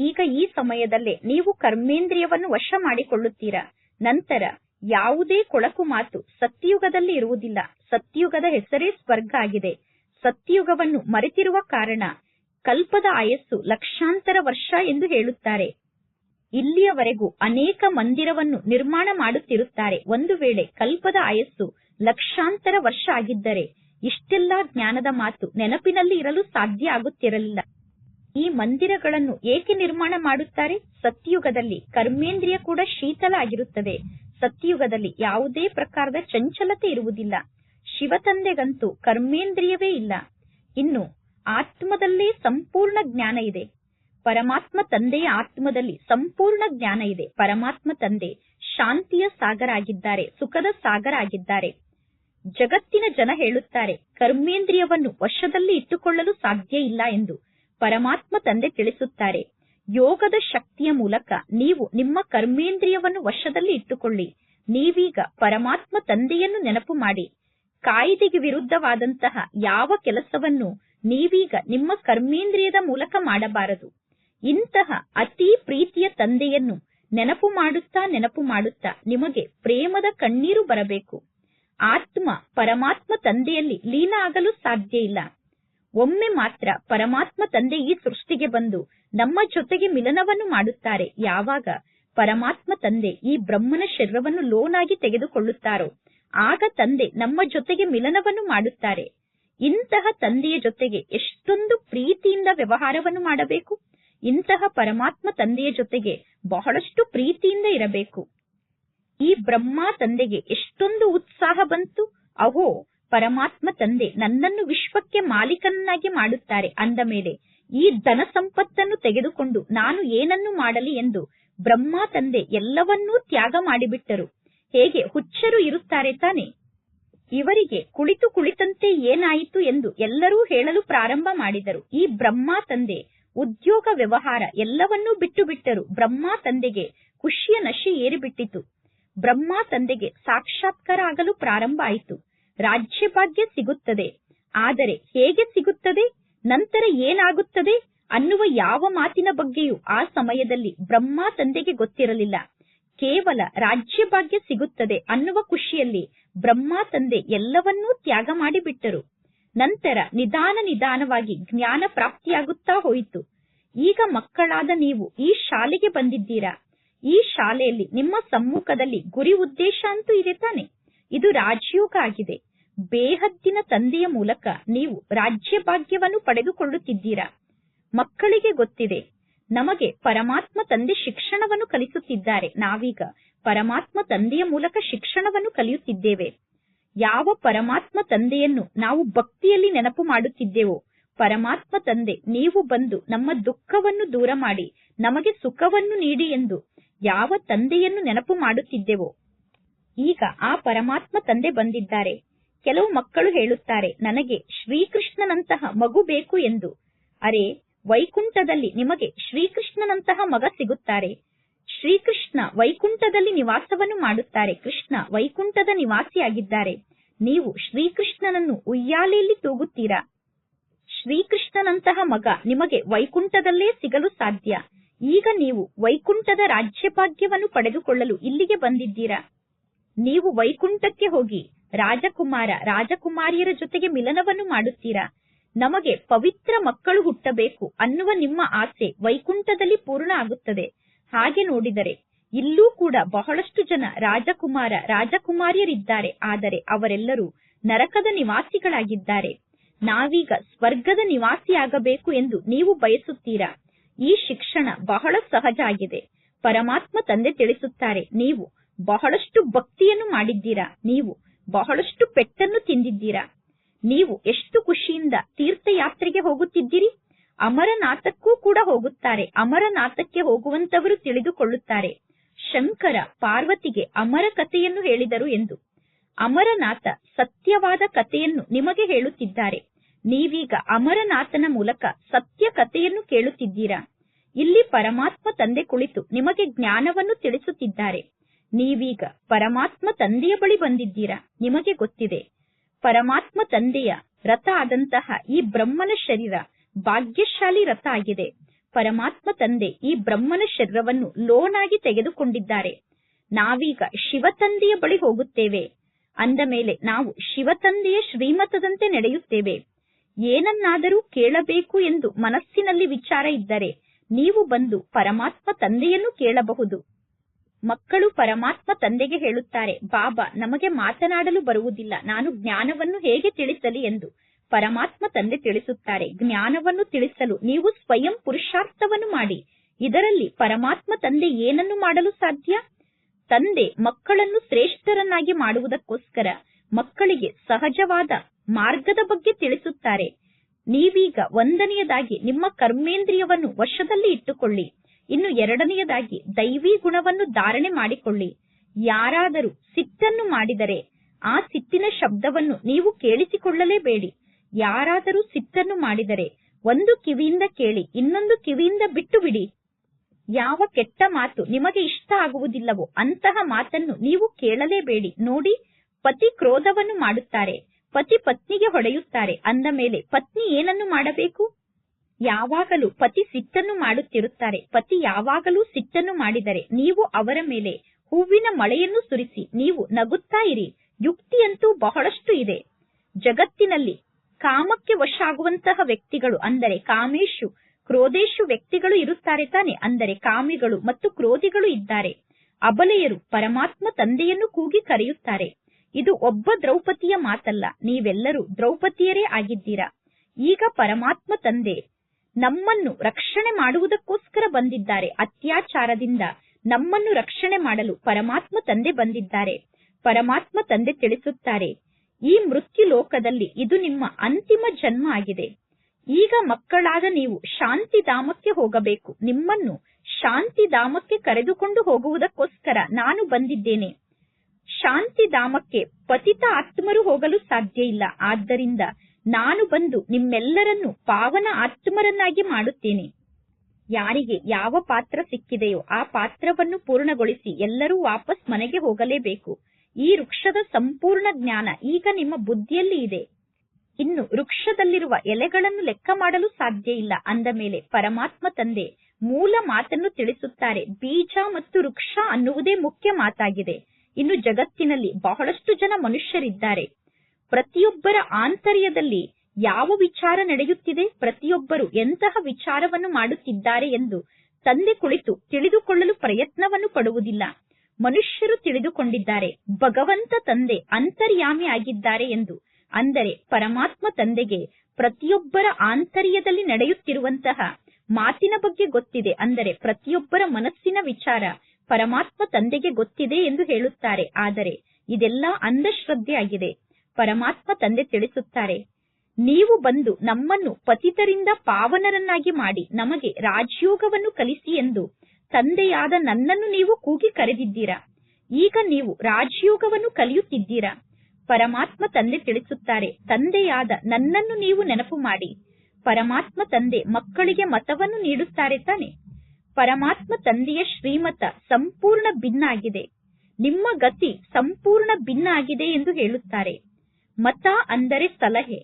ಈಗ ಈ ಸಮಯದಲ್ಲೇ ನೀವು ಕರ್ಮೇಂದ್ರಿಯವನ್ನು ವಶ ಮಾಡಿಕೊಳ್ಳುತ್ತೀರಾ? ನಂತರ ಯಾವುದೇ ಕೊಳಕು ಮಾತು ಸತ್ಯಯುಗದಲ್ಲಿ ಇರುವುದಿಲ್ಲ. ಸತ್ಯಯುಗದ ಹೆಸರೇ ಸ್ವರ್ಗ ಆಗಿದೆ. ಸತ್ಯಯುಗವನ್ನು ಮರೆತಿರುವ ಕಾರಣ ಕಲ್ಪದ ಆಯಸ್ಸು ಲಕ್ಷಾಂತರ ವರ್ಷ ಎಂದು ಹೇಳುತ್ತಾರೆ. ಇಲ್ಲಿಯವರೆಗೂ ಅನೇಕ ಮಂದಿರವನ್ನು ನಿರ್ಮಾಣ ಮಾಡುತ್ತಿರುತ್ತಾರೆ. ಒಂದು ವೇಳೆ ಕಲ್ಪದ ಆಯಸ್ಸು ಲಕ್ಷಾಂತರ ವರ್ಷ ಆಗಿದ್ದರೆ ಇಷ್ಟೆಲ್ಲಾ ಜ್ಞಾನದ ಮಾತು ನೆನಪಿನಲ್ಲಿ ಇರಲು ಸಾಧ್ಯ ಆಗುತ್ತಿರಲಿಲ್ಲ. ಈ ಮಂದಿರಗಳನ್ನು ಏಕೆ ನಿರ್ಮಾಣ ಮಾಡುತ್ತಾರೆ? ಸತ್ಯಯುಗದಲ್ಲಿ ಕರ್ಮೇಂದ್ರಿಯ ಕೂಡ ಶೀತಲ ಆಗಿರುತ್ತದೆ. ಸತ್ಯಯುಗದಲ್ಲಿ ಯಾವುದೇ ಪ್ರಕಾರದ ಚಂಚಲತೆ ಇರುವುದಿಲ್ಲ. ಶಿವತಂದೆಗಂತೂ ಕರ್ಮೇಂದ್ರಿಯವೇ ಇಲ್ಲ. ಇನ್ನು ಆತ್ಮದಲ್ಲೇ ಸಂಪೂರ್ಣ ಜ್ಞಾನ ಇದೆ. ಪರಮಾತ್ಮ ತಂದೆಯ ಆತ್ಮದಲ್ಲಿ ಸಂಪೂರ್ಣ ಜ್ಞಾನ ಇದೆ. ಪರಮಾತ್ಮ ತಂದೆ ಶಾಂತಿಯ ಸಾಗರ ಆಗಿದ್ದಾರೆ ಸುಖದ ಸಾಗರ ಆಗಿದ್ದಾರೆ ಜಗತ್ತಿನ ಜನ ಹೇಳುತ್ತಾರೆ, ಕರ್ಮೇಂದ್ರಿಯವನ್ನು ವಶದಲ್ಲಿ ಇಟ್ಟುಕೊಳ್ಳಲು ಸಾಧ್ಯ ಇಲ್ಲ ಎಂದು ಪರಮಾತ್ಮ ತಂದೆ ತಿಳಿಸುತ್ತಾರೆ. ಯೋಗದ ಶಕ್ತಿಯ ಮೂಲಕ ನೀವು ನಿಮ್ಮ ಕರ್ಮೇಂದ್ರಿಯವನ್ನು ವಶದಲ್ಲಿ ಇಟ್ಟುಕೊಳ್ಳಿ. ನೀವೀಗ ಪರಮಾತ್ಮ ತಂದೆಯನ್ನು ನೆನಪು ಮಾಡಿ. ಕಾಯಿದೆಗೆ ವಿರುದ್ಧವಾದಂತಹ ಯಾವ ಕೆಲಸವನ್ನು ನೀವೀಗ ನಿಮ್ಮ ಕರ್ಮೇಂದ್ರಿಯದ ಮೂಲಕ ಮಾಡಬಾರದು. ಇಂತಹ ಅತಿ ಪ್ರೀತಿಯ ತಂದೆಯನ್ನು ನೆನಪು ಮಾಡುತ್ತಾ ನೆನಪು ಮಾಡುತ್ತಾ ನಿಮಗೆ ಪ್ರೇಮದ ಕಣ್ಣೀರು ಬರಬೇಕು. ಆತ್ಮ ಪರಮಾತ್ಮ ತಂದೆಯಲ್ಲಿ ಲೀನ ಆಗಲು ಸಾಧ್ಯ ಇಲ್ಲ. ಒಮ್ಮೆ ಮಾತ್ರ ಪರಮಾತ್ಮ ತಂದೆ ಈ ಸೃಷ್ಟಿಗೆ ಬಂದು ನಮ್ಮ ಜೊತೆಗೆ ಮಿಲನವನ್ನು ಮಾಡುತ್ತಾರೆ. ಯಾವಾಗ ಪರಮಾತ್ಮ ತಂದೆ ಈ ಬ್ರಹ್ಮನ ಶರೀರವನ್ನು ಲೋನಾಗಿ ತೆಗೆದುಕೊಳ್ಳುತ್ತಾರೋ, ಆಗ ತಂದೆ ನಮ್ಮ ಜೊತೆಗೆ ಮಿಲನವನ್ನು ಮಾಡುತ್ತಾರೆ. ಇಂತಹ ತಂದೆಯ ಜೊತೆಗೆ ಎಷ್ಟೊಂದು ಪ್ರೀತಿಯಿಂದ ವ್ಯವಹಾರವನ್ನು ಮಾಡಬೇಕು. ಇಂತಹ ಪರಮಾತ್ಮ ತಂದೆಯ ಜೊತೆಗೆ ಬಹಳಷ್ಟು ಪ್ರೀತಿಯಿಂದ ಇರಬೇಕು. ಈ ಬ್ರಹ್ಮ ತಂದೆಗೆ ಎಷ್ಟೊಂದು ಉತ್ಸಾಹ ಬಂತು, ಅಹೋ, ಪರಮಾತ್ಮ ತಂದೆ ನನ್ನನ್ನು ವಿಶ್ವಕ್ಕೆ ಮಾಲೀಕನನ್ನಾಗಿ ಮಾಡುತ್ತಾರೆ ಅಂದ ಮೇಲೆ ಈ ಧನ ಸಂಪತ್ತನ್ನು ತೆಗೆದುಕೊಂಡು ನಾನು ಏನನ್ನು ಮಾಡಲಿ ಎಂದು ಬ್ರಹ್ಮ ತಂದೆ ಎಲ್ಲವನ್ನೂ ತ್ಯಾಗ ಮಾಡಿಬಿಟ್ಟರು. ಹೇಗೆ ಹುಚ್ಚರು ಇರುತ್ತಾರೆ ತಾನೆ. ಇವರಿಗೆ ಕುಳಿತು ಕುಳಿತಂತೆ ಏನಾಯಿತು ಎಂದು ಎಲ್ಲರೂ ಹೇಳಲು ಪ್ರಾರಂಭ ಮಾಡಿದರು. ಈ ಬ್ರಹ್ಮ ತಂದೆ ಉದ್ಯೋಗ ವ್ಯವಹಾರ ಎಲ್ಲವನ್ನೂ ಬಿಟ್ಟು ಬಿಟ್ಟರು. ಬ್ರಹ್ಮ ತಂದೆಗೆ ಖುಷಿಯ ನಶೆ ಏರಿಬಿಟ್ಟಿತು. ಬ್ರಹ್ಮ ತಂದೆಗೆ ಸಾಕ್ಷಾತ್ಕಾರ ಆಗಲು ಪ್ರಾರಂಭ ಆಯಿತು. ರಾಜ್ಯಭಾಗ್ಯ ಸಿಗುತ್ತದೆ. ಆದರೆ ಹೇಗೆ ಸಿಗುತ್ತದೆ? ನಂತರ ಏನಾಗುತ್ತದೆ? ಅನ್ನುವ ಯಾವ ಮಾತಿನ ಬಗ್ಗೆಯೂ ಆ ಸಮಯದಲ್ಲಿ ಬ್ರಹ್ಮ ತಂದೆಗೆ ಗೊತ್ತಿರಲಿಲ್ಲ. ಕೇವಲ ರಾಜ್ಯಭಾಗ್ಯ ಸಿಗುತ್ತದೆ ಅನ್ನುವ ಖುಷಿಯಲ್ಲಿ ಬ್ರಹ್ಮ ತಂದೆ ಎಲ್ಲವನ್ನೂ ತ್ಯಾಗ ಮಾಡಿಬಿಟ್ಟರು. ನಂತರ ನಿಧಾನ ನಿಧಾನವಾಗಿ ಜ್ಞಾನ ಪ್ರಾಪ್ತಿಯಾಗುತ್ತಾ ಹೋಯಿತು. ಈಗ ಮಕ್ಕಳಾದ ನೀವು ಈ ಶಾಲೆಗೆ ಬಂದಿದ್ದೀರಾ? ಈ ಶಾಲೆಯಲ್ಲಿ ನಿಮ್ಮ ಸಮ್ಮುಖದಲ್ಲಿ ಗುರಿ ಉದ್ದೇಶ ಅಂತೂ ಇದೆ ತಾನೆ. ಇದು ರಾಜಯೋಗ ಆಗಿದೆ. ಬೇಹದ್ದಿನ ತಂದೆಯ ಮೂಲಕ ನೀವು ರಾಜ್ಯ ಭಾಗ್ಯವನ್ನು ಪಡೆದುಕೊಳ್ಳುತ್ತಿದ್ದೀರಾ? ಮಕ್ಕಳಿಗೆ ಗೊತ್ತಿದೆ. ನಮಗೆ ಪರಮಾತ್ಮ ತಂದೆ ಶಿಕ್ಷಣವನ್ನು ಕಲಿಸುತ್ತಿದ್ದಾರೆ. ನಾವೀಗ ಪರಮಾತ್ಮ ತಂದೆಯ ಮೂಲಕ ಶಿಕ್ಷಣವನ್ನು ಕಲಿಯುತ್ತಿದ್ದೇವೆ. ಯಾವ ಪರಮಾತ್ಮ ತಂದೆಯನ್ನು ನಾವು ಭಕ್ತಿಯಲ್ಲಿ ನೆನಪು ಮಾಡುತ್ತಿದ್ದೇವೋ, ಪರಮಾತ್ಮ ತಂದೆ, ನೀವು ಬಂದು ನಮ್ಮ ದುಃಖವನ್ನು ದೂರ ಮಾಡಿ, ನಮಗೆ ಸುಖವನ್ನು ನೀಡಿ ಎಂದು ಯಾವ ತಂದೆಯನ್ನು ನೆನಪು ಮಾಡುತ್ತಿದ್ದೇವೋ. ಈಗ ಆ ಪರಮಾತ್ಮ ತಂದೆ ಬಂದಿದ್ದಾರೆ. ಕೆಲವು ಮಕ್ಕಳು ಹೇಳುತ್ತಾರೆ, ನನಗೆ ಶ್ರೀಕೃಷ್ಣನಂತಹ ಮಗು ಬೇಕು ಎಂದು. ಅರೆ, ವೈಕುಂಠದಲ್ಲಿ ನಿಮಗೆ ಶ್ರೀಕೃಷ್ಣನಂತಹ ಮಗ ಸಿಗುತ್ತಾರೆ. ಶ್ರೀಕೃಷ್ಣ ವೈಕುಂಠದಲ್ಲಿ ನಿವಾಸವನ್ನು ಮಾಡುತ್ತಾರೆ. ಕೃಷ್ಣ ವೈಕುಂಠದ ನಿವಾಸಿಯಾಗಿದ್ದಾರೆ. ನೀವು ಶ್ರೀಕೃಷ್ಣನನ್ನು ಉಯ್ಯಾಲೆಯಲ್ಲಿ ತೂಗುತ್ತೀರಾ? ಶ್ರೀಕೃಷ್ಣನಂತಹ ಮಗ ನಿಮಗೆ ವೈಕುಂಠದಲ್ಲೇ ಸಿಗಲು ಸಾಧ್ಯ. ಈಗ ನೀವು ವೈಕುಂಠದ ರಾಜ್ಯಭಾಗ್ಯವನ್ನು ಪಡೆದುಕೊಳ್ಳಲು ಇಲ್ಲಿಗೆ ಬಂದಿದ್ದೀರಾ? ನೀವು ವೈಕುಂಠಕ್ಕೆ ಹೋಗಿ ರಾಜಕುಮಾರ, ರಾಜಕುಮಾರಿಯರ ಜೊತೆಗೆ ಮಿಲನವನ್ನು ಮಾಡುತ್ತೀರಾ? ನಮಗೆ ಪವಿತ್ರ ಮಕ್ಕಳು ಹುಟ್ಟಬೇಕು ಅನ್ನುವ ನಿಮ್ಮ ಆಸೆ ವೈಕುಂಠದಲ್ಲಿ ಪೂರ್ಣ ಆಗುತ್ತದೆ. ಹಾಗೆ ನೋಡಿದರೆ ಇಲ್ಲೂ ಕೂಡ ಬಹಳಷ್ಟು ಜನ ರಾಜಕುಮಾರ, ರಾಜಕುಮಾರಿಯರಿದ್ದಾರೆ. ಆದರೆ ಅವರೆಲ್ಲರೂ ನರಕದ ನಿವಾಸಿಗಳಾಗಿದ್ದಾರೆ. ನಾವೀಗ ಸ್ವರ್ಗದ ನಿವಾಸಿಯಾಗಬೇಕು ಎಂದು ನೀವು ಬಯಸುತ್ತೀರಾ? ಈ ಶಿಕ್ಷಣ ಬಹಳ ಸಹಜ ಆಗಿದೆ. ಪರಮಾತ್ಮ ತಂದೆ ತಿಳಿಸುತ್ತಾರೆ, ನೀವು ಬಹಳಷ್ಟು ಭಕ್ತಿಯನ್ನು ಮಾಡಿದ್ದೀರಾ? ನೀವು ಬಹಳಷ್ಟು ಪೆಟ್ಟನ್ನು ತಿಂದಿದ್ದೀರಾ? ನೀವು ಎಷ್ಟು ಖುಷಿಯಿಂದ ತೀರ್ಥಯಾತ್ರೆಗೆ ಹೋಗುತ್ತಿದ್ದೀರಿ? ಅಮರನಾಥಕ್ಕೂ ಕೂಡ ಹೋಗುತ್ತಾರೆ. ಅಮರನಾಥಕ್ಕೆ ಹೋಗುವಂತವರು ತಿಳಿದುಕೊಳ್ಳುತ್ತಾರೆ. ಶಂಕರ ಪಾರ್ವತಿಗೆ ಅಮರ ಕಥೆಯನ್ನು ಹೇಳಿದರು ಎಂದು. ಅಮರನಾಥ ಸತ್ಯವಾದ ಕಥೆಯನ್ನು ನಿಮಗೆ ಹೇಳುತ್ತಿದ್ದಾರೆ. ನೀವೀಗ ಅಮರನಾಥನ ಮೂಲಕ ಸತ್ಯ ಕಥೆಯನ್ನು ಕೇಳುತ್ತಿದ್ದೀರಾ? ಇಲ್ಲಿ ಪರಮಾತ್ಮ ತಂದೆ ಕುಳಿತು ನಿಮಗೆ ಜ್ಞಾನವನ್ನು ತಿಳಿಸುತ್ತಿದ್ದಾರೆ. ನೀವೀಗ ಪರಮಾತ್ಮ ತಂದೆಯ ಬಳಿ ಬಂದಿದ್ದೀರಾ? ನಿಮಗೆ ಗೊತ್ತಿದೆ. ಪರಮಾತ್ಮ ತಂದೆಯ ರಥ ಆದಂತಹ ಈ ಬ್ರಹ್ಮನ ಶರೀರ ಭಾಗ್ಯಶಾಲಿ ರಥ ಆಗಿದೆ. ಪರಮಾತ್ಮ ತಂದೆ ಈ ಬ್ರಹ್ಮನ ಶರೀರವನ್ನು ಲೋನಾಗಿ ತೆಗೆದುಕೊಂಡಿದ್ದಾರೆ. ನಾವೀಗ ಶಿವತಂದೆಯ ಬಳಿ ಹೋಗುತ್ತೇವೆ. ಅಂದ ಮೇಲೆ ನಾವು ಶಿವತಂದೆಯ ಶ್ರೀಮತದಂತೆ ನಡೆಯುತ್ತೇವೆ. ಏನನ್ನಾದರೂ ಕೇಳಬೇಕು ಎಂದು ಮನಸ್ಸಿನಲ್ಲಿ ವಿಚಾರ ಇದ್ದರೆ ನೀವು ಬಂದು ಪರಮಾತ್ಮ ತಂದೆಯನ್ನು ಕೇಳಬಹುದು. ಮಕ್ಕಳು ಪರಮಾತ್ಮ ತಂದೆಗೆ ಹೇಳುತ್ತಾರೆ, ಬಾಬಾ, ನಮಗೆ ಮಾತನಾಡಲು ಬರುವುದಿಲ್ಲ. ನಾನು ಜ್ಞಾನವನ್ನು ಹೇಗೆ ತಿಳಿಸಲಿ? ಎಂದು ಪರಮಾತ್ಮ ತಂದೆ ತಿಳಿಸುತ್ತಾರೆ. ಜ್ಞಾನವನ್ನು ತಿಳಿಸಲು ನೀವು ಸ್ವಯಂ ಪುರುಷಾರ್ಥವನ್ನು ಮಾಡಿ. ಇದರಲ್ಲಿ ಪರಮಾತ್ಮ ತಂದೆ ಏನನ್ನು ಮಾಡಲು ಸಾಧ್ಯ? ತಂದೆ ಮಕ್ಕಳನ್ನು ಶ್ರೇಷ್ಠರನ್ನಾಗಿ ಮಾಡುವುದಕ್ಕೋಸ್ಕರ ಮಕ್ಕಳಿಗೆ ಸಹಜವಾದ ಮಾರ್ಗದ ಬಗ್ಗೆ ತಿಳಿಸುತ್ತಾರೆ. ನೀವೀಗ ಒಂದನೆಯದಾಗಿ ನಿಮ್ಮ ಕರ್ಮೇಂದ್ರಿಯವನ್ನು ವಶದಲ್ಲಿ ಇಟ್ಟುಕೊಳ್ಳಿ. ಇನ್ನು ಎರಡನೆಯದಾಗಿ ದೈವಿ ಗುಣವನ್ನು ಧಾರಣೆ ಮಾಡಿಕೊಳ್ಳಿ. ಯಾರಾದರೂ ಸಿಟ್ಟನ್ನು ಮಾಡಿದರೆ ಆ ಸಿಟ್ಟಿನ ಶಬ್ದವನ್ನು ನೀವು ಕೇಳಿಸಿಕೊಳ್ಳಲೇಬೇಡಿ. ಯಾರಾದರೂ ಸಿಟ್ಟನ್ನು ಮಾಡಿದರೆ ಒಂದು ಕಿವಿಯಿಂದ ಕೇಳಿ, ಇನ್ನೊಂದು ಕಿವಿಯಿಂದ ಬಿಟ್ಟು ಬಿಡಿ ಯಾವ ಕೆಟ್ಟ ಮಾತು ನಿಮಗೆ ಇಷ್ಟ ಆಗುವುದಿಲ್ಲವೋ ಅಂತಹ ಮಾತನ್ನು ನೀವು ಕೇಳಲೇಬೇಡಿ. ನೋಡಿ, ಪತಿ ಕ್ರೋಧವನ್ನು ಮಾಡುತ್ತಾರೆ, ಪತಿ ಪತ್ನಿಗೆ ಹೊಡೆಯುತ್ತಾರೆ, ಅಂದ ಮೇಲೆ ಪತ್ನಿ ಏನನ್ನು ಮಾಡಬೇಕು? ಯಾವಾಗಲೂ ಪತಿ ಸಿಟ್ಟನ್ನು ಮಾಡುತ್ತಿರುತ್ತಾರೆ, ಪತಿ ಯಾವಾಗಲೂ ಸಿಟ್ಟನ್ನು ಮಾಡಿದರೆ ನೀವು ಅವರ ಮೇಲೆ ಹೂವಿನ ಮಳೆಯನ್ನು ಸುರಿಸಿ, ನೀವು ನಗುತ್ತಾ ಇರಿ. ಯುಕ್ತಿಯಂತೂ ಬಹಳಷ್ಟು ಇದೆ. ಜಗತ್ತಿನಲ್ಲಿ ಕಾಮಕ್ಕೆ ವಶ ಆಗುವಂತಹ ವ್ಯಕ್ತಿಗಳು ಅಂದರೆ ಕಾಮೇಶು, ಕ್ರೋಧೇಶು ವ್ಯಕ್ತಿಗಳು ಇರುತ್ತಾರೆ ತಾನೆ, ಅಂದರೆ ಕಾಮಿಗಳು ಮತ್ತು ಕ್ರೋಧಿಗಳು ಇದ್ದಾರೆ. ಅಬಲೆಯರು ಪರಮಾತ್ಮ ತಂದೆಯನ್ನು ಕೂಗಿ ಕರೆಯುತ್ತಾರೆ. ಇದು ಒಬ್ಬ ದ್ರೌಪದಿಯ ಮಾತಲ್ಲ, ನೀವೆಲ್ಲರೂ ದ್ರೌಪದಿಯರೇ ಆಗಿದ್ದೀರಾ? ಈಗ ಪರಮಾತ್ಮ ತಂದೆ, ನಮ್ಮನ್ನು ರಕ್ಷಣೆ ಮಾಡುವುದಕ್ಕೋಸ್ಕರ ಬಂದಿದ್ದಾರೆ, ಅತ್ಯಾಚಾರದಿಂದ ನಮ್ಮನ್ನು ರಕ್ಷಣೆ ಮಾಡಲು ಪರಮಾತ್ಮ ತಂದೆ ಬಂದಿದ್ದಾರೆ. ಪರಮಾತ್ಮ ತಂದೆ ತಿಳಿಸುತ್ತಾರೆ ಈ ಮೃತ್ಯು ಲೋಕದಲ್ಲಿ ಇದು ನಿಮ್ಮ ಅಂತಿಮ ಜನ್ಮ ಆಗಿದೆ. ಈಗ ಮಕ್ಕಳಾದ ನೀವು ಶಾಂತಿಧಾಮಕ್ಕೆ ಹೋಗಬೇಕು. ನಿಮ್ಮನ್ನು ಶಾಂತಿಧಾಮಕ್ಕೆ ಕರೆದುಕೊಂಡು ಹೋಗುವುದಕ್ಕೋಸ್ಕರ ನಾನು ಬಂದಿದ್ದೇನೆ. ಶಾಂತಿಧಾಮಕ್ಕೆ ಪತಿತ ಆತ್ಮರು ಹೋಗಲು ಸಾಧ್ಯ ಇಲ್ಲ. ಆದ್ದರಿಂದ ನಾನು ಬಂದು ನಿಮ್ಮೆಲ್ಲರನ್ನು ಪಾವನ ಆತ್ಮರನ್ನಾಗಿ ಮಾಡುತ್ತೇನೆ. ಯಾರಿಗೆ ಯಾವ ಪಾತ್ರ ಸಿಕ್ಕಿದೆಯೋ ಆ ಪಾತ್ರವನ್ನು ಪೂರ್ಣಗೊಳಿಸಿ ಎಲ್ಲರೂ ವಾಪಸ್ ಮನೆಗೆ ಹೋಗಲೇಬೇಕು. ಈ ವೃಕ್ಷದ ಸಂಪೂರ್ಣ ಜ್ಞಾನ ಈಗ ನಿಮ್ಮ ಬುದ್ಧಿಯಲ್ಲಿ ಇದೆ. ಇನ್ನು ವೃಕ್ಷದಲ್ಲಿರುವ ಎಲೆಗಳನ್ನು ಲೆಕ್ಕ ಮಾಡಲು ಸಾಧ್ಯ ಇಲ್ಲ. ಅಂದ ಮೇಲೆ ಪರಮಾತ್ಮ ತಂದೆ ಮೂಲ ಮಾತನ್ನು ತಿಳಿಸುತ್ತಾರೆ. ಬೀಜ ಮತ್ತು ವೃಕ್ಷ ಅನ್ನುವುದೇ ಮುಖ್ಯ ಮಾತಾಗಿದೆ. ಇನ್ನು ಜಗತ್ತಿನಲ್ಲಿ ಬಹಳಷ್ಟು ಜನ ಮನುಷ್ಯರಿದ್ದಾರೆ. ಪ್ರತಿಯೊಬ್ಬರ ಆಂತರ್ಯದಲ್ಲಿ ಯಾವ ವಿಚಾರ ನಡೆಯುತ್ತಿದೆ, ಪ್ರತಿಯೊಬ್ಬರು ಎಂತಹ ವಿಚಾರವನ್ನು ಮಾಡುತ್ತಿದ್ದಾರೆ ಎಂದು ತಂದೆ ಕುಳಿತು ತಿಳಿದುಕೊಳ್ಳಲು ಪ್ರಯತ್ನವನ್ನು ಪಡುವುದಿಲ್ಲ. ಮನುಷ್ಯರು ತಿಳಿದುಕೊಂಡಿದ್ದಾರೆ. ಭಗವಂತ ತಂದೆ ಅಂತರ್ಯಾಮಿ ಆಗಿದ್ದಾರೆ ಎಂದು. ಅಂದರೆ ಪರಮಾತ್ಮ ತಂದೆಗೆ ಪ್ರತಿಯೊಬ್ಬರ ಆಂತರ್ಯದಲ್ಲಿ ನಡೆಯುತ್ತಿರುವಂತಹ ಮಾತಿನ ಬಗ್ಗೆ ಗೊತ್ತಿದೆ. ಅಂದರೆ ಪ್ರತಿಯೊಬ್ಬರ ಮನಸ್ಸಿನ ವಿಚಾರ ಪರಮಾತ್ಮ ತಂದೆಗೆ ಗೊತ್ತಿದೆ ಎಂದು ಹೇಳುತ್ತಾರೆ. ಆದರೆ ಇದೆಲ್ಲ ಅಂಧಶ್ರದ್ಧೆಯಾಗಿದೆ. ಪರಮಾತ್ಮ ತಂದೆ ತಿಳಿಸುತ್ತಾರೆ, ನೀವು ಬಂದು ನಮ್ಮನ್ನು ಪತಿತರಿಂದ ಪಾವನರನ್ನಾಗಿ ಮಾಡಿ, ನಮಗೆ ರಾಜಯೋಗವನ್ನು ಕಲಿಸಿ ಎಂದು ತಂದೆಯಾದ ನನ್ನನ್ನು ನೀವು ಕೂಗಿ ಕರೆದಿದ್ದೀರಾ? ಈಗ ನೀವು ರಾಜಯೋಗವನ್ನು ಕಲಿಯುತ್ತಿದ್ದೀರಾ? ಪರಮಾತ್ಮ ತಂದೆ ತಿಳಿಸುತ್ತಾರೆ, ತಂದೆಯಾದ ನನ್ನನ್ನು ನೀವು ನೆನಪು ಮಾಡಿ. ಪರಮಾತ್ಮ ತಂದೆ ಮಕ್ಕಳಿಗೆ ಮತವನ್ನು ನೀಡುತ್ತಾರೆ ತಾನೆ. ಪರಮಾತ್ಮ ತಂದೆಯ ಶ್ರೀಮತ ಸಂಪೂರ್ಣ ಭಿನ್ನ ಆಗಿದೆ ನಿಮ್ಮ ಗತಿ ಸಂಪೂರ್ಣ ಭಿನ್ನ ಆಗಿದೆ ಎಂದು ಹೇಳುತ್ತಾರೆ. ಮತ ಅಂದರೆ ಸಲಹೆ.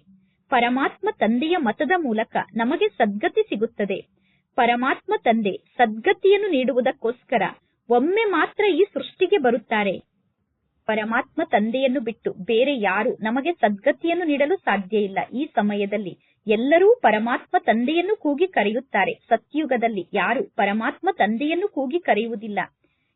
ಪರಮಾತ್ಮ ತಂದೆಯ ಮತದ ಮೂಲಕ ನಮಗೆ ಸದ್ಗತಿ ಸಿಗುತ್ತದೆ. ಪರಮಾತ್ಮ ತಂದೆ ಸದ್ಗತಿಯನ್ನು ನೀಡುವುದಕ್ಕೋಸ್ಕರ ಒಮ್ಮೆ ಮಾತ್ರ ಈ ಸೃಷ್ಟಿಗೆ ಬರುತ್ತಾರೆ. ಪರಮಾತ್ಮ ತಂದೆಯನ್ನು ಬಿಟ್ಟು ಬೇರೆ ಯಾರು ನಮಗೆ ಸದ್ಗತಿಯನ್ನು ನೀಡಲು ಸಾಧ್ಯ ಇಲ್ಲ. ಈ ಸಮಯದಲ್ಲಿ ಎಲ್ಲರೂ ಪರಮಾತ್ಮ ತಂದೆಯನ್ನು ಕೂಗಿ ಕರೆಯುತ್ತಾರೆ. ಸತ್ಯುಗದಲ್ಲಿ ಯಾರು ಪರಮಾತ್ಮ ತಂದೆಯನ್ನು ಕೂಗಿ ಕರೆಯುವುದಿಲ್ಲ.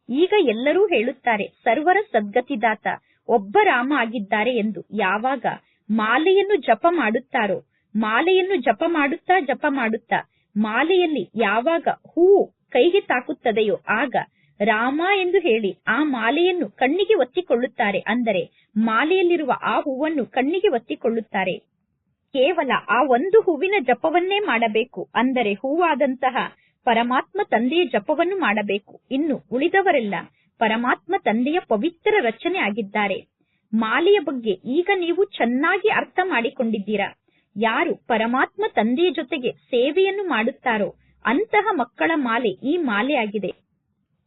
ಈಗ ಎಲ್ಲರೂ ಹೇಳುತ್ತಾರೆ, ಸರ್ವರ ಸದ್ಗತಿದಾತ ಒಬ್ಬ ರಾಮ ಆಗಿದ್ದಾರೆ ಎಂದು. ಯಾವಾಗ ಮಾಲೆಯನ್ನು ಜಪ ಮಾಡುತ್ತಾರೋ, ಮಾಲೆಯನ್ನು ಜಪ ಮಾಡುತ್ತಾ ಜಪ ಮಾಡುತ್ತಾ ಮಾಲೆಯಲ್ಲಿ ಯಾವಾಗ ಹೂವು ಕೈಗೆ ತಾಕುತ್ತದೆಯೋ ಆಗ ರಾಮ ಎಂದು ಹೇಳಿ ಆ ಮಾಲೆಯನ್ನು ಕಣ್ಣಿಗೆ ಒತ್ತಿಕೊಳ್ಳುತ್ತಾರೆ. ಅಂದರೆ ಮಾಲೆಯಲ್ಲಿರುವ ಆ ಹೂವನ್ನು ಕಣ್ಣಿಗೆ ಒತ್ತಿಕೊಳ್ಳುತ್ತಾರೆ. ಕೇವಲ ಆ ಒಂದು ಹೂವಿನ ಜಪವನ್ನೇ ಮಾಡಬೇಕು. ಅಂದರೆ ಹೂವಾದಂತಹ ಪರಮಾತ್ಮ ತಂದೆಯ ಜಪವನ್ನು ಮಾಡಬೇಕು. ಇನ್ನು ಉಳಿದವರೆಲ್ಲ ಪರಮಾತ್ಮ ತಂದೆಯ ಪವಿತ್ರ ರಚನೆ ಆಗಿದ್ದಾರೆ. ಮಾಲೆಯ ಬಗ್ಗೆ ಈಗ ನೀವು ಚೆನ್ನಾಗಿ ಅರ್ಥ ಮಾಡಿಕೊಂಡಿದ್ದೀರಾ? ಯಾರು ಪರಮಾತ್ಮ ತಂದೆಯ ಜೊತೆಗೆ ಸೇವೆಯನ್ನು ಮಾಡುತ್ತಾರೋ ಅಂತಹ ಮಕ್ಕಳ ಮಾಲೆ ಈ ಮಾಲೆಯಾಗಿದೆ.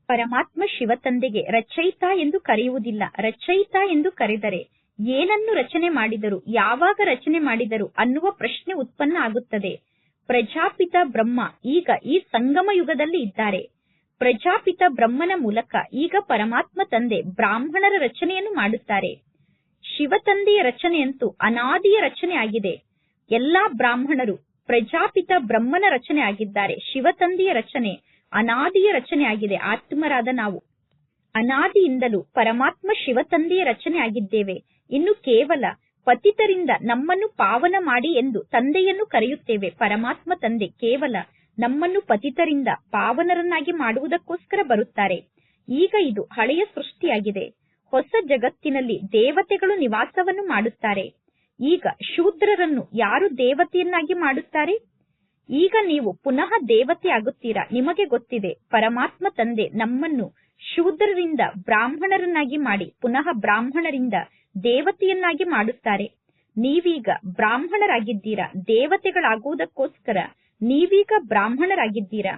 ಪರಮಾತ್ಮ ಶಿವ ತಂದೆಗೆ ರಚಯಿತ ಎಂದು ಕರೆಯುವುದಿಲ್ಲ. ರಚಯಿತ ಎಂದು ಕರೆದರೆ ಏನನ್ನು ರಚನೆ ಮಾಡಿದರು, ಯಾವಾಗ ರಚನೆ ಮಾಡಿದರು ಅನ್ನುವ ಪ್ರಶ್ನೆ ಉತ್ಪನ್ನ ಆಗುತ್ತದೆ. ಪ್ರಜಾಪಿತ ಬ್ರಹ್ಮ ಈಗ ಈ ಸಂಗಮ ಯುಗದಲ್ಲಿ ಇದ್ದಾರೆ. ಪ್ರಜಾಪಿತ ಬ್ರಹ್ಮನ ಮೂಲಕ ಈಗ ಪರಮಾತ್ಮ ತಂದೆ ಬ್ರಾಹ್ಮಣರ ರಚನೆಯನ್ನು ಮಾಡುತ್ತಾರೆ. ಶಿವ ತಂದೆಯ ರಚನೆಯಂತೂ ಅನಾದಿಯ ರಚನೆ ಆಗಿದೆ. ಎಲ್ಲಾ ಬ್ರಾಹ್ಮಣರು ಪ್ರಜಾಪಿತ ಬ್ರಹ್ಮನ ರಚನೆ ಆಗಿದ್ದಾರೆ ಶಿವ ತಂದೆಯ ರಚನೆ, ಅನಾದಿಯ ರಚನೆ ಆಗಿದೆ, ಆತ್ಮರಾದ ನಾವು. ಅನಾದಿಯಿಂದಲೂ ಪರಮಾತ್ಮ ಶಿವ ತಂದೆಯ ರಚನೆ ಆಗಿದ್ದೇವೆ. ಇನ್ನು ಕೇವಲ ಪತಿತರಿಂದ ನಮ್ಮನ್ನು ಪಾವನ ಮಾಡಿ ಎಂದು ತಂದೆಯನ್ನು ಕರೆಯುತ್ತೇವೆ. ಪರಮಾತ್ಮ ತಂದೆ ಕೇವಲ ನಮ್ಮನ್ನು ಪತಿತರಿಂದ ಪಾವನರನ್ನಾಗಿ ಮಾಡುವುದಕ್ಕೋಸ್ಕರ ಬರುತ್ತಾರೆ. ಈಗ ಇದು ಹಳೆಯ ಸೃಷ್ಟಿಯಾಗಿದೆ. ಹೊಸ ಜಗತ್ತಿನಲ್ಲಿ ದೇವತೆಗಳು ನಿವಾಸವನ್ನು ಮಾಡುತ್ತಾರೆ. ಈಗ ಶೂದ್ರರನ್ನು ಯಾರು ದೇವತೆಯನ್ನಾಗಿ ಮಾಡುತ್ತಾರೆ? ಈಗ ನೀವು ಪುನಃ ದೇವತೆ ಆಗುತ್ತೀರಾ? ನಿಮಗೆ ಗೊತ್ತಿದೆ, ಪರಮಾತ್ಮ ತಂದೆ ನಮ್ಮನ್ನು ಶೂದ್ರರಿಂದ ಬ್ರಾಹ್ಮಣರನ್ನಾಗಿ ಮಾಡಿ, ಪುನಃ ಬ್ರಾಹ್ಮಣರಿಂದ ದೇವತೆಯನ್ನಾಗಿ ಮಾಡುತ್ತಾರೆ. ನೀವೀಗ ಬ್ರಾಹ್ಮಣರಾಗಿದ್ದೀರಾ? ದೇವತೆಗಳಾಗುವುದಕ್ಕೋಸ್ಕರ ನೀವೀಗ ಬ್ರಾಹ್ಮಣರಾಗಿದ್ದೀರಾ?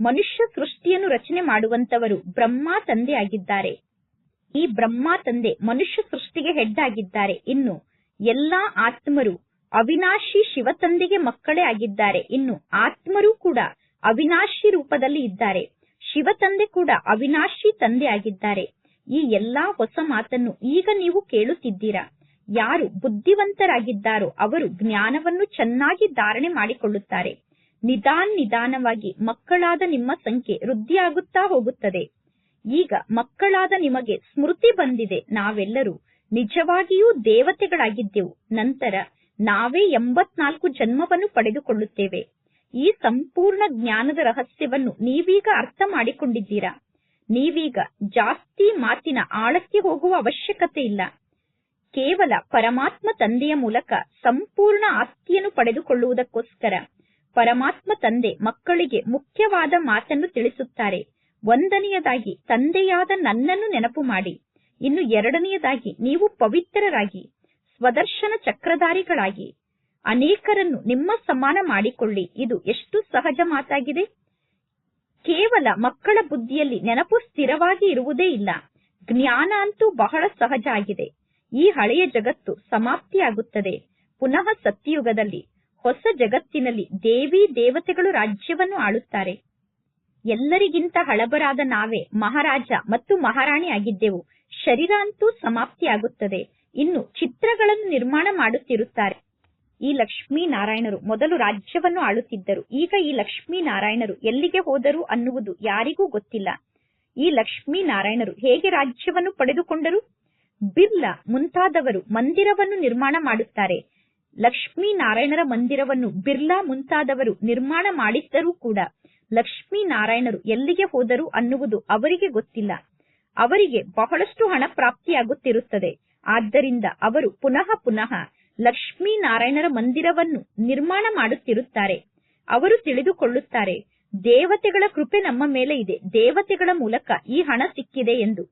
ಮನುಷ್ಯ ಸೃಷ್ಟಿಯನ್ನು ರಚನೆ ಮಾಡುವಂತವರು ಬ್ರಹ್ಮ ತಂದೆ ಆಗಿದ್ದಾರೆ. ಈ ಬ್ರಹ್ಮ ತಂದೆ ಮನುಷ್ಯ ಸೃಷ್ಟಿಗೆ ಹೆಡ್ ಆಗಿದ್ದಾರೆ ಇನ್ನು ಎಲ್ಲಾ ಆತ್ಮರು ಅವಿನಾಶಿ ಶಿವತಂದೆಗೆ ಮಕ್ಕಳೇ ಆಗಿದ್ದಾರೆ. ಇನ್ನು ಆತ್ಮರು ಕೂಡ ಅವಿನಾಶಿ ರೂಪದಲ್ಲಿ ಇದ್ದಾರೆ. ಶಿವತಂದೆ ಕೂಡ ಅವಿನಾಶಿ ತಂದೆ ಆಗಿದ್ದಾರೆ. ಈ ಎಲ್ಲಾ ಹೊಸ ಮಾತನ್ನು ಈಗ ನೀವು ಕೇಳುತ್ತಿದ್ದೀರಾ? ಯಾರು ಬುದ್ಧಿವಂತರಾಗಿದ್ದಾರೋ ಅವರು ಜ್ಞಾನವನ್ನು ಚೆನ್ನಾಗಿ ಧಾರಣೆ ಮಾಡಿಕೊಳ್ಳುತ್ತಾರೆ. ನಿಧಾನ್ ನಿಧಾನವಾಗಿ ಮಕ್ಕಳಾದ ನಿಮ್ಮ ಸಂಖ್ಯೆ ವೃದ್ಧಿಯಾಗುತ್ತಾ ಹೋಗುತ್ತದೆ. ಈಗ ಮಕ್ಕಳಾದ ನಿಮಗೆ ಸ್ಮೃತಿ ಬಂದಿದೆ. ನಾವೆಲ್ಲರೂ ನಿಜವಾಗಿಯೂ ದೇವತೆಗಳಾಗಿದ್ದೆವು. ನಂತರ ನಾವೇ ಎಂಬತ್ನಾಲ್ಕು ಜನ್ಮವನ್ನು ಪಡೆದುಕೊಳ್ಳುತ್ತೇವೆ. ಈ ಸಂಪೂರ್ಣ ಜ್ಞಾನದ ರಹಸ್ಯವನ್ನು ನೀವೀಗ ಅರ್ಥ ಮಾಡಿಕೊಂಡಿದ್ದೀರಾ? ನೀವೀಗ ಜಾಸ್ತಿ ಮಾತಿನ ಆಳಕ್ಕೆ ಹೋಗುವ ಅವಶ್ಯಕತೆ ಇಲ್ಲ. ಕೇವಲ ಪರಮಾತ್ಮ ತಂದೆಯ ಮೂಲಕ ಸಂಪೂರ್ಣ ಆಸ್ತಿಯನ್ನು ಪಡೆದುಕೊಳ್ಳುವುದಕ್ಕೋಸ್ಕರ ಪರಮಾತ್ಮ ತಂದೆ ಮಕ್ಕಳಿಗೆ ಮುಖ್ಯವಾದ ಮಾತನ್ನು ತಿಳಿಸುತ್ತಾರೆ. ಒಂದನೆಯದಾಗಿ, ತಂದೆಯಾದ ನನ್ನನ್ನು ನೆನಪು ಮಾಡಿ. ಇನ್ನು ಎರಡನೆಯದಾಗಿ ನೀವು ಪವಿತ್ರರಾಗಿ, ಸ್ವದರ್ಶನ ಚಕ್ರಧಾರಿಗಳಾಗಿ ಅನೇಕರನ್ನು ನಿಮ್ಮ ಸಮಾನ ಮಾಡಿಕೊಳ್ಳಿ. ಇದು ಎಷ್ಟು ಸಹಜ ಮಾತಾಗಿದೆ. ಕೇವಲ ಮಕ್ಕಳ ಬುದ್ಧಿಯಲ್ಲಿ ನೆನಪು ಸ್ಥಿರವಾಗಿ ಇರುವುದೇ ಇಲ್ಲ. ಜ್ಞಾನ ಅಂತೂ ಬಹಳ ಸಹಜ ಆಗಿದೆ. ಈ ಹಳೆಯ ಜಗತ್ತು ಸಮಾಪ್ತಿಯಾಗುತ್ತದೆ. ಪುನಃ ಸತ್ಯಯುಗದಲ್ಲಿ ಹೊಸ ಜಗತ್ತಿನಲ್ಲಿ ದೇವಿ ದೇವತೆಗಳು ರಾಜ್ಯವನ್ನು ಆಳುತ್ತಾರೆ. ಎಲ್ಲರಿಗಿಂತ ಹಳಬರಾದ ನಾವೇ ಮಹಾರಾಜ ಮತ್ತು ಮಹಾರಾಣಿ ಆಗಿದ್ದೆವು. ಶರೀರ ಅಂತೂ ಸಮಾಪ್ತಿಯಾಗುತ್ತದೆ. ಇನ್ನು ಚಿತ್ರಗಳನ್ನು ನಿರ್ಮಾಣ ಮಾಡುತ್ತಿರುತ್ತಾರೆ. ಈ ಲಕ್ಷ್ಮೀ ನಾರಾಯಣರು ಮೊದಲು ರಾಜ್ಯವನ್ನು ಆಳುತ್ತಿದ್ದರು. ಈಗ ಈ ಲಕ್ಷ್ಮೀ ನಾರಾಯಣರು ಎಲ್ಲಿಗೆ ಹೋದರು ಅನ್ನುವುದು ಯಾರಿಗೂ ಗೊತ್ತಿಲ್ಲ. ಈ ಲಕ್ಷ್ಮೀ ನಾರಾಯಣರು ಹೇಗೆ ರಾಜ್ಯವನ್ನು ಪಡೆದುಕೊಂಡರು? ಬಿರ್ಲಾ ಮುಂತಾದವರು ಮಂದಿರವನ್ನು ನಿರ್ಮಾಣ ಮಾಡುತ್ತಾರೆ. ಲಕ್ಷ್ಮೀ ನಾರಾಯಣರ ಮಂದಿರವನ್ನು ಬಿರ್ಲಾ ಮುಂತಾದವರು ನಿರ್ಮಾಣ ಮಾಡಿದ್ದರೂ ಕೂಡ ಲಕ್ಷ್ಮೀ ನಾರಾಯಣರು ಎಲ್ಲಿಗೆ ಹೋದರು ಅನ್ನುವುದು ಅವರಿಗೆ ಗೊತ್ತಿಲ್ಲ. ಅವರಿಗೆ ಬಹಳಷ್ಟು ಹಣ ಪ್ರಾಪ್ತಿಯಾಗುತ್ತಿರುತ್ತದೆ. ಆದ್ದರಿಂದ ಅವರು ಪುನಃ ಪುನಃ ಲಕ್ಷ್ಮೀ ನಾರಾಯಣರ ಮಂದಿರವನ್ನು ನಿರ್ಮಾಣ ಮಾಡುತ್ತಿರುತ್ತಾರೆ. ಅವರು ತಿಳಿದುಕೊಳ್ಳುತ್ತಾರೆ, ದೇವತೆಗಳ ಕೃಪೆ ನಮ್ಮ ಮೇಲೆ ಇದೆ. ದೇವತೆಗಳ ಮೂಲಕ ಈ ಹಣ ಸಿಕ್ಕಿದೆ ಎಂದು.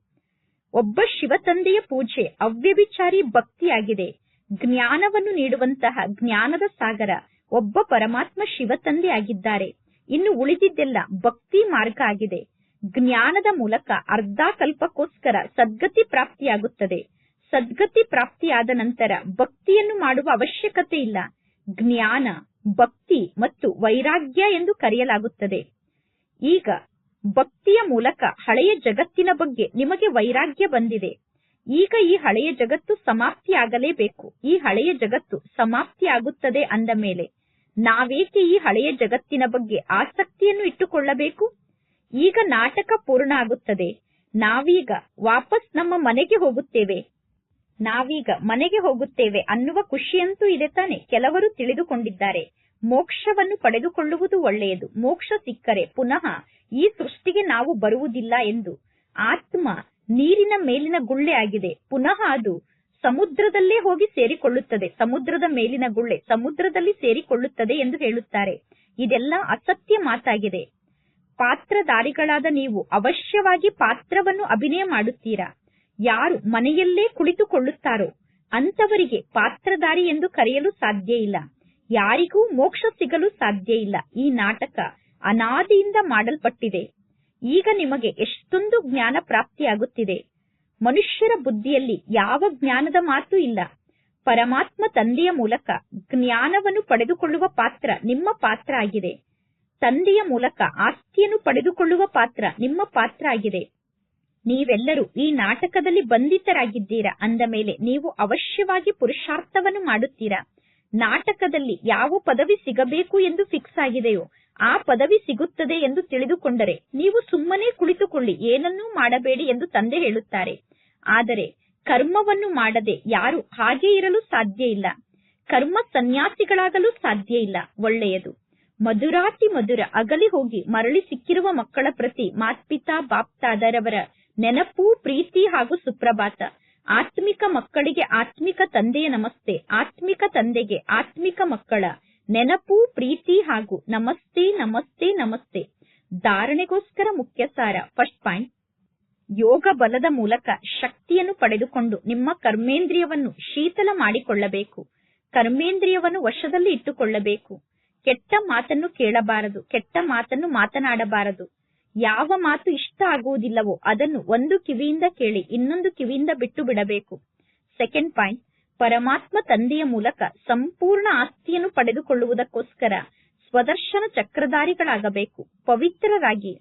ಒಬ್ಬ ಶಿವತಂದೆಯ ಪೂಜೆ ಅವ್ಯಭಿಚಾರಿ ಭಕ್ತಿಯಾಗಿದೆ. ಜ್ಞಾನವನ್ನು ನೀಡುವಂತಹ ಜ್ಞಾನದ ಸಾಗರ ಒಬ್ಬ ಪರಮಾತ್ಮ ಶಿವತಂದೆ ಆಗಿದ್ದಾರೆ ಇನ್ನು ಉಳಿದಿದ್ದೆಲ್ಲ ಭಕ್ತಿ ಮಾರ್ಗ ಆಗಿದೆ. ಜ್ಞಾನದ ಮೂಲಕ ಅರ್ಧ ಕಲ್ಪಕ್ಕೋಸ್ಕರ ಸದ್ಗತಿ ಪ್ರಾಪ್ತಿಯಾಗುತ್ತದೆ. ಸದ್ಗತಿ ಪ್ರಾಪ್ತಿಯಾದ ನಂತರ ಭಕ್ತಿಯನ್ನು ಮಾಡುವ ಅವಶ್ಯಕತೆ ಇಲ್ಲ. ಜ್ಞಾನ, ಭಕ್ತಿ ಮತ್ತು ವೈರಾಗ್ಯ ಎಂದು ಕರೆಯಲಾಗುತ್ತದೆ. ಈಗ ಭಕ್ತಿಯ ಮೂಲಕ ಹಳೆಯ ಜಗತ್ತಿನ ಬಗ್ಗೆ ನಿಮಗೆ ವೈರಾಗ್ಯ ಬಂದಿದೆ. ಈಗ ಈ ಹಳೆಯ ಜಗತ್ತು ಸಮಾಪ್ತಿಯಾಗಲೇಬೇಕು. ಈ ಹಳೆಯ ಜಗತ್ತು ಸಮಾಪ್ತಿಯಾಗುತ್ತದೆ ಅಂದ ಮೇಲೆ ನಾವೇಕೆ ಈ ಹಳೆಯ ಜಗತ್ತಿನ ಬಗ್ಗೆ ಆಸಕ್ತಿಯನ್ನು ಇಟ್ಟುಕೊಳ್ಳಬೇಕು? ಈಗ ನಾಟಕ ಪೂರ್ಣ ಆಗುತ್ತದೆ ನಾವೀಗ ವಾಪಸ್ ನಮ್ಮ ಮನೆಗೆ ಹೋಗುತ್ತೇವೆ. ನಾವೀಗ ಮನೆಗೆ ಹೋಗುತ್ತೇವೆ ಅನ್ನುವ ಖುಷಿಯಂತೂ ಇದೆ ತಾನೆ. ಕೆಲವರು ತಿಳಿದುಕೊಂಡಿದ್ದಾರೆ. ಮೋಕ್ಷವನ್ನು ಪಡೆದುಕೊಳ್ಳುವುದು ಒಳ್ಳೆಯದು. ಮೋಕ್ಷ ಸಿಕ್ಕರೆ ಪುನಃ ಈ ಸೃಷ್ಟಿಗೆ ನಾವು ಬರುವುದಿಲ್ಲ ಎಂದು. ಆತ್ಮ ನೀರಿನ ಮೇಲಿನ ಗುಳ್ಳೆ ಆಗಿದೆ. ಪುನಃ ಅದು ಸಮುದ್ರದಲ್ಲೇ ಹೋಗಿ ಸೇರಿಕೊಳ್ಳುತ್ತದೆ. ಸಮುದ್ರದ ಮೇಲಿನ ಗುಳ್ಳೆ ಸಮುದ್ರದಲ್ಲಿ ಸೇರಿಕೊಳ್ಳುತ್ತದೆ ಎಂದು ಹೇಳುತ್ತಾರೆ. ಇದೆಲ್ಲ ಅಸತ್ಯ ಮಾತಾಗಿದೆ. ಪಾತ್ರಧಾರಿಗಳಾದ ನೀವು ಅವಶ್ಯವಾಗಿ ಪಾತ್ರವನ್ನು ಅಭಿನಯ ಮಾಡುತ್ತೀರಾ? ಯಾರು ಮನೆಯಲ್ಲೇ ಕುಳಿತುಕೊಳ್ಳುತ್ತಾರೋ ಅಂತವರಿಗೆ ಪಾತ್ರಧಾರಿ ಎಂದು ಕರೆಯಲು ಸಾಧ್ಯ ಇಲ್ಲ. ಯಾರಿಗೂ ಮೋಕ್ಷ ಸಿಗಲು ಸಾಧ್ಯ ಇಲ್ಲ. ಈ ನಾಟಕ ಅನಾದಿಯಿಂದ ಮಾಡಲ್ಪಟ್ಟಿದೆ. ಈಗ ನಿಮಗೆ ಎಷ್ಟೊಂದು ಜ್ಞಾನ ಪ್ರಾಪ್ತಿಯಾಗುತ್ತಿದೆ. ಮನುಷ್ಯರ ಬುದ್ಧಿಯಲ್ಲಿ ಯಾವ ಜ್ಞಾನದ ಮಾತು ಇಲ್ಲ. ಪರಮಾತ್ಮ ತಂದೆಯ ಮೂಲಕ ಜ್ಞಾನವನ್ನು ಪಡೆದುಕೊಳ್ಳುವ ಪಾತ್ರ ನಿಮ್ಮ ಪಾತ್ರ ಆಗಿದೆ. ತಂದೆಯ ಮೂಲಕ ಆಸ್ತಿಯನ್ನು ಪಡೆದುಕೊಳ್ಳುವ ಪಾತ್ರ ನಿಮ್ಮ ಪಾತ್ರ ಆಗಿದೆ. ನೀವೆಲ್ಲರೂ ಈ ನಾಟಕದಲ್ಲಿ ಬಂಧಿತರಾಗಿದ್ದೀರಾ ಅಂದ ಮೇಲೆ ನೀವು ಅವಶ್ಯವಾಗಿ ಪುರುಷಾರ್ಥವನ್ನು ಮಾಡುತ್ತೀರಾ? ನಾಟಕದಲ್ಲಿ ಯಾವ ಪದವಿ ಸಿಗಬೇಕು ಎಂದು ಫಿಕ್ಸ್ ಆಗಿದೆಯೋ, ಆ ಪದವಿ ಸಿಗುತ್ತದೆ ಎಂದು ತಿಳಿದುಕೊಂಡರೆ ನೀವು ಸುಮ್ಮನೆ ಕುಳಿತುಕೊಳ್ಳಿ, ಏನನ್ನೂ ಮಾಡಬೇಡಿ ಎಂದು ತಂದೆ ಹೇಳುತ್ತಾರೆ. ಆದರೆ ಕರ್ಮವನ್ನು ಮಾಡದೆ ಯಾರು ಹಾಗೆ ಇರಲು ಸಾಧ್ಯ ಇಲ್ಲ. ಕರ್ಮ ಸನ್ಯಾಸಿಗಳಾಗಲು ಸಾಧ್ಯ ಇಲ್ಲ, ಒಳ್ಳೆಯದು. ಮಧುರಾತಿ ಮಧುರ ಅಗಲಿ ಹೋಗಿ ಮರಳಿ ಸಿಕ್ಕಿರುವ ಮಕ್ಕಳ ಪ್ರತಿ ಮಾತ್ಪಿತಾ ಬಾಪ್ತಾದರವರ ನೆನಪು, ಪ್ರೀತಿ ಹಾಗೂ ಸುಪ್ರಭಾತ. ಆತ್ಮಿಕ ಮಕ್ಕಳಿಗೆ ಆತ್ಮಿಕ ತಂದೆಯ ನಮಸ್ತೆ, ಆತ್ಮಿಕ ತಂದೆಗೆ ಆತ್ಮಿಕ ಮಕ್ಕಳ ನೆನಪು, ಪ್ರೀತಿ ಹಾಗೂ ನಮಸ್ತೆ ನಮಸ್ತೆ ನಮಸ್ತೆ. ಧಾರಣೆಗೋಸ್ಕರ ಮುಖ್ಯ ಸಾರ ಫಸ್ಟ್ ಪಾಯಿಂಟ್ ಯೋಗ ಬಲದ ಮೂಲಕ ಶಕ್ತಿಯನ್ನು ಪಡೆದುಕೊಂಡು ನಿಮ್ಮ ಕರ್ಮೇಂದ್ರಿಯವನ್ನು ಶೀತಲ ಮಾಡಿಕೊಳ್ಳಬೇಕು. ಕರ್ಮೇಂದ್ರಿಯವನ್ನು ವಶದಲ್ಲಿ ಇಟ್ಟುಕೊಳ್ಳಬೇಕು. ಕೆಟ್ಟ ಮಾತನ್ನು ಕೇಳಬಾರದು, ಕೆಟ್ಟ ಮಾತನ್ನು ಮಾತನಾಡಬಾರದು. ಯಾವ ಮಾತು ಇಷ್ಟ ಆಗುವುದಿಲ್ಲವೋ ಅದನ್ನು ಒಂದು ಕಿವಿಯಿಂದ ಕೇಳಿ, ಇನ್ನೊಂದು ಕಿವಿಯಿಂದ ಬಿಟ್ಟು ಬಿಡಬೇಕು. ಸೆಕೆಂಡ್ ಪಾಯಿಂಟ್ ಪರಮಾತ್ಮ ತಂದೆಯ ಮೂಲಕ ಸಂಪೂರ್ಣ ಆಸ್ತಿಯನ್ನು ಪಡೆದುಕೊಳ್ಳುವುದಕ್ಕೋಸ್ಕರ ಸ್ವದರ್ಶನ ಚಕ್ರಧಾರಿಗಳಾಗಬೇಕು. ಪವಿತ್ರರಾಗಿ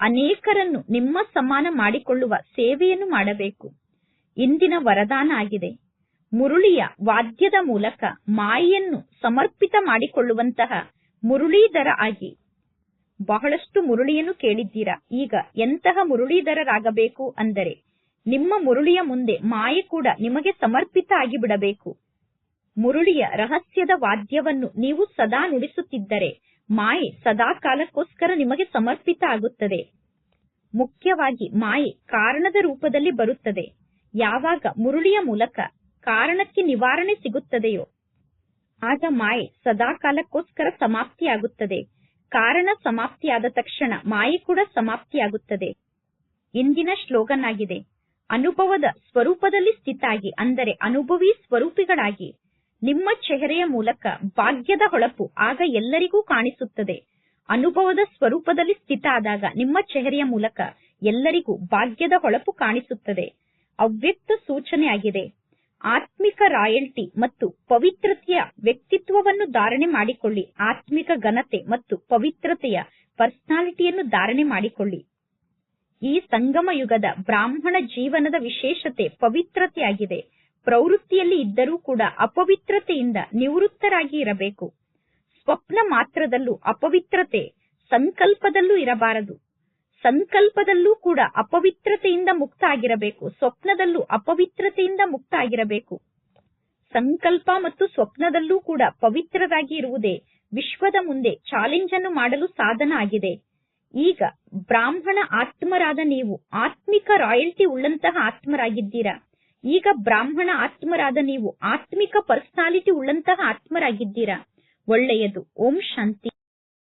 ಅನೇಕರನ್ನು ನಿಮ್ಮ ಸಮಾನ ಮಾಡಿಕೊಳ್ಳುವ ಸೇವೆಯನ್ನು ಮಾಡಬೇಕು. ಇಂದಿನ ವರದಾನ ಆಗಿದೆ. ಮುರುಳಿಯ ವಾದ್ಯದ ಮೂಲಕ ಮಾಯಿಯನ್ನು ಸಮರ್ಪಿತ ಮಾಡಿಕೊಳ್ಳುವಂತಹ ಮುರುಳೀಧರ ಆಗಿ ಬಹಳಷ್ಟು ಮುರುಳಿಯನ್ನು ಕೇಳಿದ್ದೀರಾ? ಈಗ ಎಂತಹ ಮುರುಳೀಧರರಾಗಬೇಕು ಅಂದರೆ ನಿಮ್ಮ ಮುರುಳಿಯ ಮುಂದೆ ಮಾಯೆ ಕೂಡ ನಿಮಗೆ ಸಮರ್ಪಿತ ಆಗಿಬಿಡಬೇಕು. ಮುರುಳಿಯ ರಹಸ್ಯದ ವಾದ್ಯವನ್ನು ನೀವು ಸದಾ ನುಡಿಸುತ್ತಿದ್ದರೆ ಮಾಯೆ ಸದಾ ಕಾಲಕ್ಕೋಸ್ಕರ ನಿಮಗೆ ಸಮರ್ಪಿತ ಆಗುತ್ತದೆ. ಮುಖ್ಯವಾಗಿ ಮಾಯೆ ಕಾರಣದ ರೂಪದಲ್ಲಿ ಬರುತ್ತದೆ. ಯಾವಾಗ ಮುರುಳಿಯ ಮೂಲಕ ಕಾರಣಕ್ಕೆ ನಿವಾರಣೆ ಸಿಗುತ್ತದೆಯೋ? ಆಗ ಮಾಯೆ ಸದಾ ಕಾಲಕ್ಕೋಸ್ಕರ ಸಮಾಪ್ತಿಯಾಗುತ್ತದೆ. ಕಾರಣ ಸಮಾಪ್ತಿಯಾದ ತಕ್ಷಣ ಮಾಯೆ ಕೂಡ ಸಮಾಪ್ತಿಯಾಗುತ್ತದೆ. ಇಂದಿನ ಶ್ಲೋಗನ್ ಆಗಿದೆ ಅನುಭವದ ಸ್ವರೂಪದಲ್ಲಿ ಸ್ಥಿತಾಗಿ, ಅಂದರೆ ಅನುಭವಿ ಸ್ವರೂಪಿಗಳಾಗಿ, ನಿಮ್ಮ ಚೆಹರೆಯ ಮೂಲಕ ಭಾಗ್ಯದ ಹೊಳಪು ಆಗ ಎಲ್ಲರಿಗೂ ಕಾಣಿಸುತ್ತದೆ. ಅನುಭವದ ಸ್ವರೂಪದಲ್ಲಿ ಸ್ಥಿತ ಆದಾಗ ನಿಮ್ಮ ಚೆಹರೆಯ ಮೂಲಕ ಎಲ್ಲರಿಗೂ ಭಾಗ್ಯದ ಹೊಳಪು ಕಾಣಿಸುತ್ತದೆ. ಅವ್ಯಕ್ತ ಸೂಚನೆ ಆಗಿದೆ ಆತ್ಮಿಕ ರಾಯಲ್ಟಿ ಮತ್ತು ಪವಿತ್ರತೆಯ ವ್ಯಕ್ತಿತ್ವವನ್ನು ಧಾರಣೆ ಮಾಡಿಕೊಳ್ಳಿ. ಆತ್ಮಿಕ ಘನತೆ ಮತ್ತು ಪವಿತ್ರತೆಯ ಪರ್ಸನಾಲಿಟಿಯನ್ನು ಧಾರಣೆ ಮಾಡಿಕೊಳ್ಳಿ. ಈ ಸಂಗಮ ಯುಗದ ಬ್ರಾಹ್ಮಣ ಜೀವನದ ವಿಶೇಷತೆ ಪವಿತ್ರತೆಯಾಗಿದೆ. ಪ್ರವೃತ್ತಿಯಲ್ಲಿ ಇದ್ದರೂ ಕೂಡ ಅಪವಿತ್ರತೆಯಿಂದ ನಿವೃತ್ತರಾಗಿ ಇರಬೇಕು. ಸ್ವಪ್ನ ಮಾತ್ರದಲ್ಲೂ ಅಪವಿತ್ರತೆ ಸಂಕಲ್ಪದಲ್ಲೂ ಇರಬಾರದು. ಸಂಕಲ್ಪದಲ್ಲೂ ಕೂಡ ಅಪವಿತ್ರತೆಯಿಂದ ಮುಕ್ತ ಆಗಿರಬೇಕು ಸ್ವಪ್ನದಲ್ಲೂ ಅಪವಿತ್ರತೆಯಿಂದ ಮುಕ್ತ ಆಗಿರಬೇಕು ಸಂಕಲ್ಪ ಮತ್ತು ಸ್ವಪ್ನದಲ್ಲೂ ಕೂಡ ಪವಿತ್ರರಾಗಿ ಇರುವುದೇ ವಿಶ್ವದ ಮುಂದೆ ಚಾಲೆಂಜ್ ಅನ್ನು ಮಾಡಲು ಸಾಧನ ಆಗಿದೆ. ಈಗ ಬ್ರಾಹ್ಮಣ ಆತ್ಮರಾದ ನೀವು ಆತ್ಮಿಕ ರಾಯಲ್ಟಿ ಉಳ್ಳಂತಹ ಆತ್ಮರಾಗಿದ್ದೀರಾ. ಈಗ ಬ್ರಾಹ್ಮಣ ಆತ್ಮರಾದ ನೀವು ಆತ್ಮಿಕ ಪರ್ಸನಾಲಿಟಿ ಉಳ್ಳಂತಹ ಆತ್ಮರಾಗಿದ್ದೀರಾ. ಒಳ್ಳೆಯದು. ಓಂ ಶಾಂತಿ.